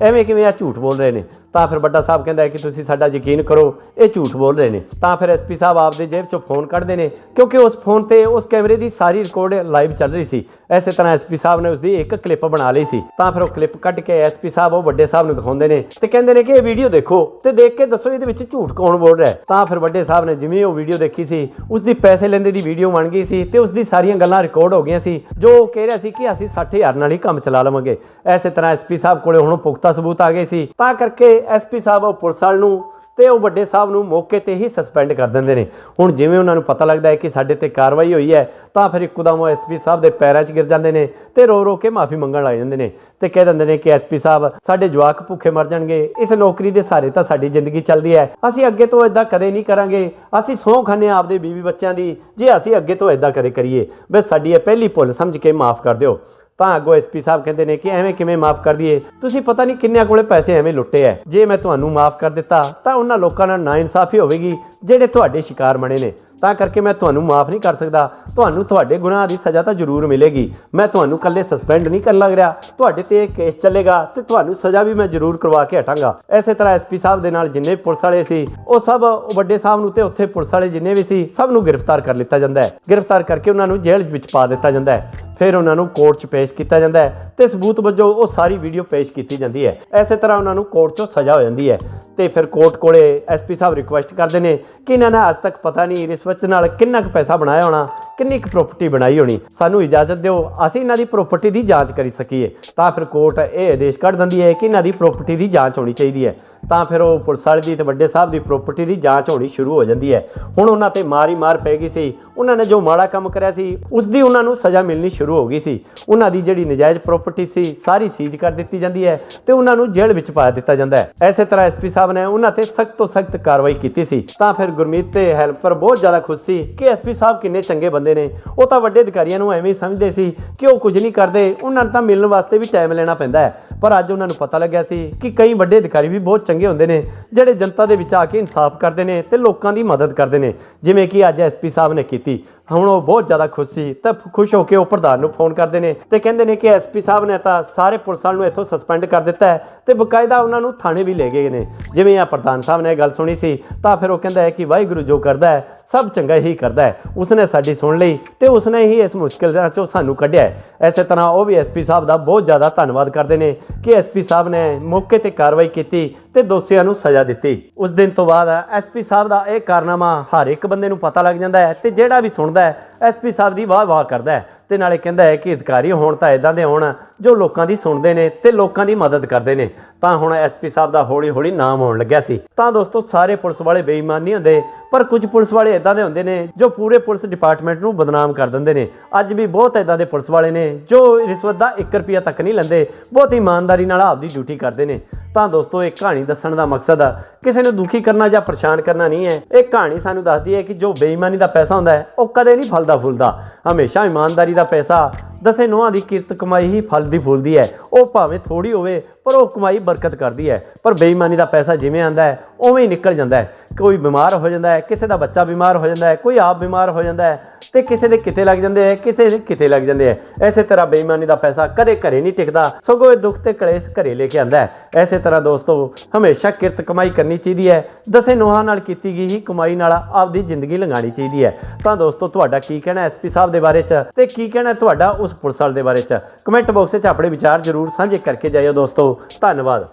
ਐਵੇਂ ਕਿਵੇਂ ਆ ਝੂਠ ਬੋਲ ਰਹੇ ਨੇ? ਤਾਂ ਫਿਰ ਵੱਡਾ ਸਾਹਿਬ ਕਹਿੰਦਾ ਕਿ ਤੁਸੀਂ ਸਾਡਾ ਯਕੀਨ ਕਰੋ, ਇਹ ਝੂਠ ਬੋਲ ਰਹੇ ਨੇ। ਤਾਂ ਫਿਰ ਐਸਪੀ ਸਾਹਿਬ ਆਪਦੇ ਜੇਬ ਚੋਂ ਫੋਨ ਕੱਢਦੇ ਨੇ, ਕਿਉਂਕਿ ਉਸ ਫੋਨ ਤੇ ਉਸ ਕੈਮਰੇ ਦੀ ਸਾਰੀ ਰਿਕਾਰਡ ਲਾਈਵ ਚੱਲ ਰਹੀ ਸੀ। ਐਸੇ ਤਰ੍ਹਾਂ ਐਸਪੀ ਸਾਹਿਬ ਨੇ ਉਸ ਦੀ ਇੱਕ ਕਲਿੱਪ ਬਣਾ ਲਈ ਸੀ। ਤਾਂ ਫਿਰ ਉਹ ਕਲਿੱਪ ਕੱਢ ਕੇ ਐਸਪੀ ਸਾਹਿਬ ਉਹ ਵੱਡੇ ਸਾਹਿਬ ਨੂੰ ਦਿਖਾਉਂਦੇ ਨੇ ਤੇ ਕਹਿੰਦੇ ਨੇ ਕਿ ਇਹ ਵੀਡੀਓ ਦੇਖੋ ਤੇ ਦੇਖ ਕੇ ਦੱਸੋ ਇਹਦੇ ਵਿੱਚ ਝੂਠ ਕੌਣ ਬੋਲ ਰਿਹਾ ਤਾਂ ਫਿਰ ਵੱਡੇ ਸਾਹਿਬ ਨੇ ਜਿਵੇਂ ਉਹ ਵੀਡੀਓ ਦੇਖੀ ਸੀ ਉਸ ਦੀ ਪੈਸੇ ਲੈਂਦੇ ਦੀ ਵੀਡੀਓ ਬਣ ਗਈ ਸੀ ਤੇ ਉਸ ਦੀ ਸਾਰੀਆਂ ਗੱਲਾਂ ਰਿਕਾਰਡ ਹੋ ਗਈਆਂ ਸੀ, ਜੋ ਉਹ ਕਹਿ ਰਿਹਾ ਸੀ ਕਿ ਅਸੀਂ 60000 ਨਾਲ ਹੀ ਕੰਮ ਚਲਾ ਲਵਾਂਗੇ। ਐਸੇ ਤਰ੍ਹਾਂ ਐਸਪੀ ਸਾਹਿਬ ਕੋਲੇ ਹੁਣ ਪੁਖਤਾ ਸਬੂਤ ਆ ਗਏ ਸੀ। ਤਾਂ ਕਰਕੇ ਐਸਪੀ ਸਾਹਿਬ ਉਹ ਪੁਲਿਸ ਵਾਲ ਨੂੰ ਤੇ ਉਹ ਵੱਡੇ ਸਾਹਿਬ ਨੂੰ ਮੌਕੇ ਤੇ ਹੀ ਸਸਪੈਂਡ ਕਰ ਦਿੰਦੇ ਨੇ। ਹੁਣ ਜਿਵੇਂ ਉਹਨਾਂ ਨੂੰ ਪਤਾ ਲੱਗਦਾ ਹੈ ਕਿ ਸਾਡੇ ਤੇ ਕਾਰਵਾਈ ਹੋਈ ਹੈ, ਤਾਂ ਫਿਰ ਇੱਕਦਮ ਉਹ ਐਸਪੀ ਸਾਹਿਬ ਦੇ ਪੈਰਾਂ 'ਚ ਗਿਰ ਜਾਂਦੇ ਨੇ ਤੇ ਰੋ ਰੋ ਕੇ ਮਾਫੀ ਮੰਗਣ ਲੱਗ ਜਾਂਦੇ ਨੇ ਤੇ ਕਹਿ ਦਿੰਦੇ ਨੇ ਕਿ ਐਸਪੀ ਸਾਹਿਬ ਸਾਡੇ ਜਵਾਕ ਭੁੱਖੇ ਮਰ ਜਾਣਗੇ, ਇਸ ਨੌਕਰੀ ਦੇ ਸਾਰੇ ਤਾਂ ਸਾਡੀ ਜ਼ਿੰਦਗੀ ਚੱਲਦੀ ਹੈ। ਅਸੀਂ ਅੱਗੇ ਤੋਂ ਇਦਾਂ ਕਦੇ ਨਹੀਂ ਕਰਾਂਗੇ, ਅਸੀਂ ਸਹੁੰ ਖਾਂਦੇ ਹਾਂ ਆਪਦੇ ਬੀਵੀ ਬੱਚਿਆਂ ਦੀ, ਜੇ ਅਸੀਂ ਅੱਗੇ ਤੋਂ ਇਦਾਂ ਕਦੇ ਕਰੀਏ, ਬਸ ਸਾਡੀ ਇਹ ਪਹਿਲੀ ਭੁੱਲ ਸਮਝ ਕੇ ਮਾਫ ਕਰ ਦਿਓ। ਤਾਂ ਅੱਗੋਂ ਐਸਪੀ ਸਾਹਿਬ ਕਹਿੰਦੇ ਨੇ ਕਿ ਐਵੇਂ ਕਿਵੇਂ ਮਾਫ ਕਰ ਦਈਏ। ਤੁਸੀਂ ਪਤਾ ਨਹੀਂ ਕਿੰਨਿਆਂ ਕੋਲੇ ਪੈਸੇ ਐਵੇਂ ਲੁੱਟੇ ਐ। ਜੇ ਮੈਂ ਤੁਹਾਨੂੰ ਮਾਫ ਕਰ ਦਿੱਤਾ, ਤਾਂ ਉਹਨਾਂ ਲੋਕਾਂ ਨਾਲ ਨਾ ਨਾਇਨਸਾਫੀ ਹੋਵੇਗੀ, ਜਿਹੜੇ ਤੁਹਾਡੇ ਸ਼ਿਕਾਰ ਬਣੇ ਨੇ। ਤਾਂ ਕਰਕੇ ਮੈਂ ਤੁਹਾਨੂੰ ਮਾਫ ਨਹੀਂ ਕਰ ਸਕਦਾ। ਤੁਹਾਨੂੰ ਤੁਹਾਡੇ ਗੁਨਾਹ ਦੀ ਸਜ਼ਾ ਤਾਂ ਜ਼ਰੂਰ ਮਿਲੇਗੀ। ਮੈਂ ਤੁਹਾਨੂੰ ਕੱਲੇ ਸਸਪੈਂਡ ਨਹੀਂ ਕਰਨ ਲੱਗ ਰਿਹਾ। ਤੁਹਾਡੇ ਤੇ ਇਹ ਕੇਸ ਚੱਲੇਗਾ ਤੇ ਤੁਹਾਨੂੰ ਸਜ਼ਾ ਵੀ ਮੈਂ ਜ਼ਰੂਰ ਕਰਵਾ ਕੇ ਹਟਾਂਗਾ। ਐਸੇ ਤਰ੍ਹਾਂ ਐਸਪੀ ਸਾਹਿਬ ਦੇ ਨਾਲ ਜਿੰਨੇ ਵੀ ਪੁਲਿਸ ਵਾਲੇ ਸੀ, ਉਹ ਸਭ ਵੱਡੇ ਸਾਹਿਬ ਨੂੰ ਤੇ ਉੱਥੇ ਪੁਲਿਸ ਵਾਲੇ ਜਿੰਨੇ ਵੀ ਸੀ, ਸਭ ਨੂੰ ਗ੍ਰਿਫਤਾਰ ਕਰ ਲਿੱਤਾ ਜਾਂਦਾ ਹੈ ਗ੍ਰਿਫਤਾਰ ਕਰਕੇ ਉਹਨਾਂ ਨੂੰ ਜੇਲ੍ਹ ਵਿੱਚ ਪਾ ਦਿੱਤਾ ਜਾਂਦਾ ਹੈ ਫਿਰ ਉਹਨਾਂ ਨੂੰ ਕੋਰਟ 'ਚ ਪੇਸ਼ ਕੀਤਾ ਜਾਂਦਾ ਹੈ ਤੇ ਸਬੂਤ ਵਜੋਂ ਉਹ ਸਾਰੀ ਵੀਡੀਓ ਪੇਸ਼ ਕੀਤੀ ਜਾਂਦੀ ਹੈ। ਐਸੇ ਤਰ੍ਹਾਂ ਉਹਨਾਂ ਨੂੰ ਕੋਰਟ 'ਚੋਂ ਸਜ਼ਾ ਹੋ ਜਾਂਦੀ ਹੈ ਤੇ ਫਿਰ ਕੋਰਟ ਕੋਲੇ ਐਸਪੀ ਸਾਹਿਬ ਰਿਕੁਐਸਟ ਕਰਦੇ ਨੇ ਕਿ ਇਹਨਾਂ ਨੇ ਅੱਜ ਤੱਕ ਪਤਾ ਨਹੀਂ ਰਿਸ਼ਵਤ ਨਾਲ ਕਿੰਨਾ ਕੁ ਪੈਸਾ ਬਣਾਇਆ ਹੋਣਾ, ਕਿੰਨੀ ਕੁ ਪ੍ਰਾਪਰਟੀ ਬਣਾਈ ਹੋਣੀ। ਸਾਨੂੰ ਇਜਾਜ਼ਤ ਦਿਓ, ਅਸੀਂ ਇਹਨਾਂ ਦੀ ਪ੍ਰਾਪਰਟੀ ਦੀ ਜਾਂਚ ਕਰੀ ਸਕੀਏ। ਤਾਂ ਫਿਰ ਕੋਰਟ ਇਹ ਆਦੇਸ਼ ਕੱਢ ਦਿੰਦੀ ਹੈ ਕਿ ਇਹਨਾਂ ਦੀ ਪ੍ਰਾਪਰਟੀ ਦੀ ਜਾਂਚ ਹੋਣੀ ਚਾਹੀਦੀ ਹੈ। ਤਾਂ ਫਿਰ ਉਹ ਪੁਲਿਸ ਵਾਲੇ ਦੀ ਤੇ ਵੱਡੇ ਸਾਹਿਬ ਦੀ ਪ੍ਰਾਪਰਟੀ ਦੀ ਜਾਂਚ ਹੋਣੀ ਸ਼ੁਰੂ ਹੋ ਜਾਂਦੀ ਹੈ। ਹੁਣ ਉਹਨਾਂ ਤੇ ਮਾਰੀ ਮਾਰ ਪੈ ਗਈ ਸੀ। ਉਹਨਾਂ ਨੇ ਜੋ ਮਾੜਾ ਕੰਮ ਕਰਿਆ ਸੀ, ਉਸ ਦੀ ਉਹਨਾਂ ਨੂੰ ਸਜ਼ਾ ਮਿਲਣੀ ਸ਼ੁਰੂ ਹੋ ਗਈ ਸੀ। ਉਹਨਾਂ ਦੀ ਜਿਹੜੀ ਨਜਾਇਜ਼ ਪ੍ਰਾਪਰਟੀ ਸੀ, ਸਾਰੀ ਸੀਜ਼ ਕਰ ਦਿੱਤੀ ਜਾਂਦੀ ਹੈ ਤੇ ਉਹਨਾਂ ਨੂੰ ਜੇਲ੍ਹ ਵਿੱਚ ਪਾ ਦਿੱਤਾ ਜਾਂਦਾ ਹੈ। ਐਸੇ ਤਰ੍ਹਾਂ ਐਸਪੀ ਸਾਹਿਬ ਨੇ ਉਹਨਾਂ ਤੇ ਸਖਤ ਤੋਂ ਸਖਤ ਕਾਰਵਾਈ ਕੀਤੀ ਸੀ। ਤਾਂ ਫਿਰ ਗੁਰਮੀਤ ਤੇ ਹੈਲਪਰ ਬਹੁਤ ਜ਼ਿਆਦਾ ਖੁਸ਼ ਸੀ ਕਿ ਐਸਪੀ ਸਾਹਿਬ ਕਿੰਨੇ ਚੰਗੇ ਬੰਦੇ ਨੇ। ਉਹ ਤਾਂ ਵੱਡੇ ਅਧਿਕਾਰੀਆਂ ਨੂੰ ਐਵੇਂ ਹੀ ਸਮਝਦੇ ਸੀ ਕਿ ਉਹ ਕੁਝ ਨਹੀਂ ਕਰਦੇ, ਉਹਨਾਂ ਨੂੰ ਤਾਂ ਮਿਲਣ ਵਾਸਤੇ ਵੀ ਟਾਈਮ ਲੈਣਾ ਪੈਂਦਾ ਹੈ। ਪਰ ਅੱਜ ਉਹਨਾਂ ਨੂੰ ਪਤਾ ਲੱਗਿਆ ਸੀ ਕਿ ਕਈ ਵੱਡੇ ਅਧਿਕਾਰੀ ਵੀ ਬਹੁਤ ਚੰਗੇ ਹੁੰਦੇ ਨੇ, ਜਿਹੜੇ ਜਨਤਾ ਦੇ ਵਿੱਚ ਆ ਕੇ ਇਨਸਾਫ ਕਰਦੇ ਨੇ ਤੇ ਲੋਕਾਂ ਦੀ ਮਦਦ ਕਰਦੇ ਨੇ, ਜਿਵੇਂ ਕਿ ਅੱਜ ਐਸਪੀ ਸਾਹਿਬ ਨੇ ਕੀਤੀ। ਹੁਣ ਉਹ ਬਹੁਤ ਜ਼ਿਆਦਾ ਖੁਸ਼ ਸੀ ਤਾਂ ਖੁਸ਼ ਹੋ ਕੇ ਉਹ ਪ੍ਰਧਾਨ ਨੂੰ ਫੋਨ ਕਰਦੇ ਨੇ ਤੇ ਕਹਿੰਦੇ ਨੇ ਕਿ ਐਸਪੀ ਸਾਹਿਬ ਨੇ ਤਾਂ ਸਾਰੇ ਪੁਲਿਸਾਂ ਨੂੰ ਇੱਥੋਂ ਸਸਪੈਂਡ ਕਰ ਦਿੱਤਾ ਹੈ ਤੇ ਬਕਾਇਦਾ ਉਹਨਾਂ ਨੂੰ ਥਾਣੇ ਵੀ ਲੈ ਗਏ ਨੇ। ਜਿਵੇਂ ਆ ਪ੍ਰਧਾਨ ਸਾਹਿਬ ਨੇ ਗੱਲ ਸੁਣੀ ਸੀ, ਤਾਂ ਫਿਰ ਉਹ ਕਹਿੰਦਾ ਹੈ ਕਿ ਵਾਹਿਗੁਰੂ ਜੋ ਕਰਦਾ ਹੈ, ਸਭ ਚੰਗਾ ਹੀ ਕਰਦਾ ਹੈ। ਉਸਨੇ ਸਾਡੀ ਸੁਣ ਲਈ ਤੇ ਉਸਨੇ ਹੀ ਇਸ ਮੁਸ਼ਕਿਲ ਚੋਂ ਸਾਨੂੰ ਕੱਢਿਆ ਹੈ। ਐਸੇ ਤਰ੍ਹਾਂ ਉਹ ਵੀ ਐਸਪੀ ਸਾਹਿਬ ਦਾ ਬਹੁਤ ਜ਼ਿਆਦਾ ਧੰਨਵਾਦ ਕਰਦੇ ਨੇ ਕਿ ਐਸਪੀ ਸਾਹਿਬ ਨੇ ਮੌਕੇ ਤੇ ਕਾਰਵਾਈ ਕੀਤੀ ਤੇ ਦੋਸ਼ੀਆਂ ਨੂੰ ਸਜ਼ਾ ਦਿੱਤੀ। ਉਸ ਦਿਨ ਤੋਂ ਬਾਅਦ ਐਸਪੀ ਸਾਹਿਬ ਦਾ ਇਹ ਕਾਰਨਾਮਾ ਹਰ ਇੱਕ ਬੰਦੇ ਨੂੰ ਪਤਾ ਲੱਗ ਜਾਂਦਾ ਹੈ ਤੇ ਜਿਹੜਾ ਵੀ ਸੁਣਦਾ ਹੈ ਐਸਪੀ ਸਾਹਿਬ ਦੀ ਵਾਹ ਵਾਹ ਕਰਦਾ ਹੈ। ਤੇ ਨਾਲੇ ਕਹਿੰਦਾ ਹੈ ਕਿ ਅਧਿਕਾਰੀ ਹੋਣ ਤਾਂ ਇਦਾਂ ਦੇ ਹੋਣ ਜੋ ਲੋਕਾਂ ਦੀ ਸੁਣਦੇ ਨੇ ਤੇ ਲੋਕਾਂ ਦੀ ਮਦਦ ਕਰਦੇ ਨੇ। ਤਾਂ ਹੁਣ ਐਸਪੀ ਸਾਹਿਬ ਦਾ ਹੌਲੀ ਹੌਲੀ ਨਾਮ ਆਉਣ ਲੱਗਿਆ ਸੀ। ਤਾਂ ਦੋਸਤੋ, ਸਾਰੇ ਪੁਲਿਸ ਵਾਲੇ ਬੇਈਮਾਨ ਨਹੀਂ ਹੁੰਦੇ ਪਰ ਕੁਝ ਪੁਲਿਸ ਵਾਲੇ ਇਦਾਂ ਦੇ ਹੁੰਦੇ ਨੇ ਜੋ ਪੂਰੇ ਪੁਲਿਸ ਡਿਪਾਰਟਮੈਂਟ ਨੂੰ ਬਦਨਾਮ ਕਰ ਦਿੰਦੇ ਨੇ। ਅੱਜ ਵੀ ਬਹੁਤ ਇਦਾਂ ਦੇ ਪੁਲਿਸ ਵਾਲੇ ਨੇ ਜੋ ਰਿਸ਼ਵਤ ਦਾ 1 ਰੁਪਿਆ ਤੱਕ ਨਹੀਂ ਲੈਂਦੇ, ਬਹੁਤ ਇਮਾਨਦਾਰੀ ਨਾਲ ਆਪਦੀ ਡਿਊਟੀ ਕਰਦੇ ਨੇ। ਤਾਂ ਦੋਸਤੋ, ਇਹ ਕਹਾਣੀ ਦੱਸਣ ਦਾ ਮਕਸਦ ਆ, ਕਿਸੇ ਨੂੰ ਦੁਖੀ ਕਰਨਾ ਜਾਂ ਪਰੇਸ਼ਾਨ ਕਰਨਾ ਨਹੀਂ ਹੈ। ਇਹ ਕਹਾਣੀ ਸਾਨੂੰ ਦੱਸਦੀ ਹੈ ਕਿ ਜੋ ਬੇਈਮਾਨੀ ਦਾ ਪੈਸਾ ਹੁੰਦਾ ਹੈ, ਉਹ ਕਦੇ ਨਹੀਂ ਫਲਦਾ ਫੁੱਲਦਾ ਹਮੇਸ਼ਾ ਇਮਾਨਦਾਰੀ ਦਾ ਪੈਸਾ ਦਸੇ ਨੋਹਾਂ ਦੀ ਕਿਰਤ ਕਮਾਈ ਹੀ ਫਲਦੀ ਫੁੱਲਦੀ ਹੈ। ਉਹ ਭਾਵੇਂ ਥੋੜੀ ਹੋਵੇ, ਪਰ ਉਹ ਕਮਾਈ ਬਰਕਤ ਕਰਦੀ ਹੈ। ਪਰ ਬੇਈਮਾਨੀ ਦਾ ਪੈਸਾ ਜਿਵੇਂ ਆਂਦਾ ਹੈ, ਉਵੇਂ ਹੀ ਨਿਕਲ ਜਾਂਦਾ ਹੈ। ਕੋਈ ਬਿਮਾਰ ਹੋ ਜਾਂਦਾ ਹੈ, ਕਿਸੇ ਦਾ ਬੱਚਾ ਬਿਮਾਰ ਹੋ ਜਾਂਦਾ ਹੈ, ਕੋਈ ਆਪ ਬਿਮਾਰ ਹੋ ਜਾਂਦਾ ਹੈ ਤੇ ਕਿਸੇ ਦੇ ਕਿਤੇ ਲੱਗ ਜਾਂਦੇ ਹੈ, ਕਿਸੇ ਦੇ ਕਿਤੇ ਲੱਗ ਜਾਂਦੇ ਹੈ। ਐਸੇ ਤਰ੍ਹਾਂ ਬੇਈਮਾਨੀ ਦਾ ਪੈਸਾ ਕਦੇ ਘਰੇ ਨਹੀਂ ਟਿਕਦਾ, ਸਗੋਂ ਇਹ ਦੁੱਖ ਤੇ ਕਲੇਸ਼ ਘਰੇ ਲੈ ਕੇ ਆਂਦਾ ਹੈ। ਐਸੇ ਤਰ੍ਹਾਂ ਦੋਸਤੋ, ਹਮੇਸ਼ਾ ਕਿਰਤ ਕਮਾਈ ਕਰਨੀ ਚਾਹੀਦੀ ਹੈ। ਦਸੇ ਨੋਹਾਂ ਨਾਲ ਕੀਤੀ ਗਈ ਹੀ ਕਮਾਈ ਨਾਲ ਆਪਦੀ ਜ਼ਿੰਦਗੀ ਲੰਘਾਣੀ ਚਾਹੀਦੀ ਹੈ। ਤਾਂ ਦੋਸਤੋ, ਤੁਹਾਡਾ ਕੀ ਕਹਿਣਾ ਐਸਪੀ ਸਾਹਿਬ ਦੇ ਬਾਰੇ ਚ? ਤੇ ਕੀ ਕਹਿਣਾ ਤੁਹਾਡਾ ਉਸ ਪੁਲਿਸ ਵਾਲੇ ਦੇ ਬਾਰੇ ਚ ਕਮੈਂਟ ਬਾਕਸ ਵਿੱਚ ਆਪਣੇ ਵਿਚਾਰ ਜ਼ਰੂਰ ਸਾਂਝੇ ਕਰਕੇ ਜਾਇਓ ਦੋਸਤੋ। ਧੰਨਵਾਦ।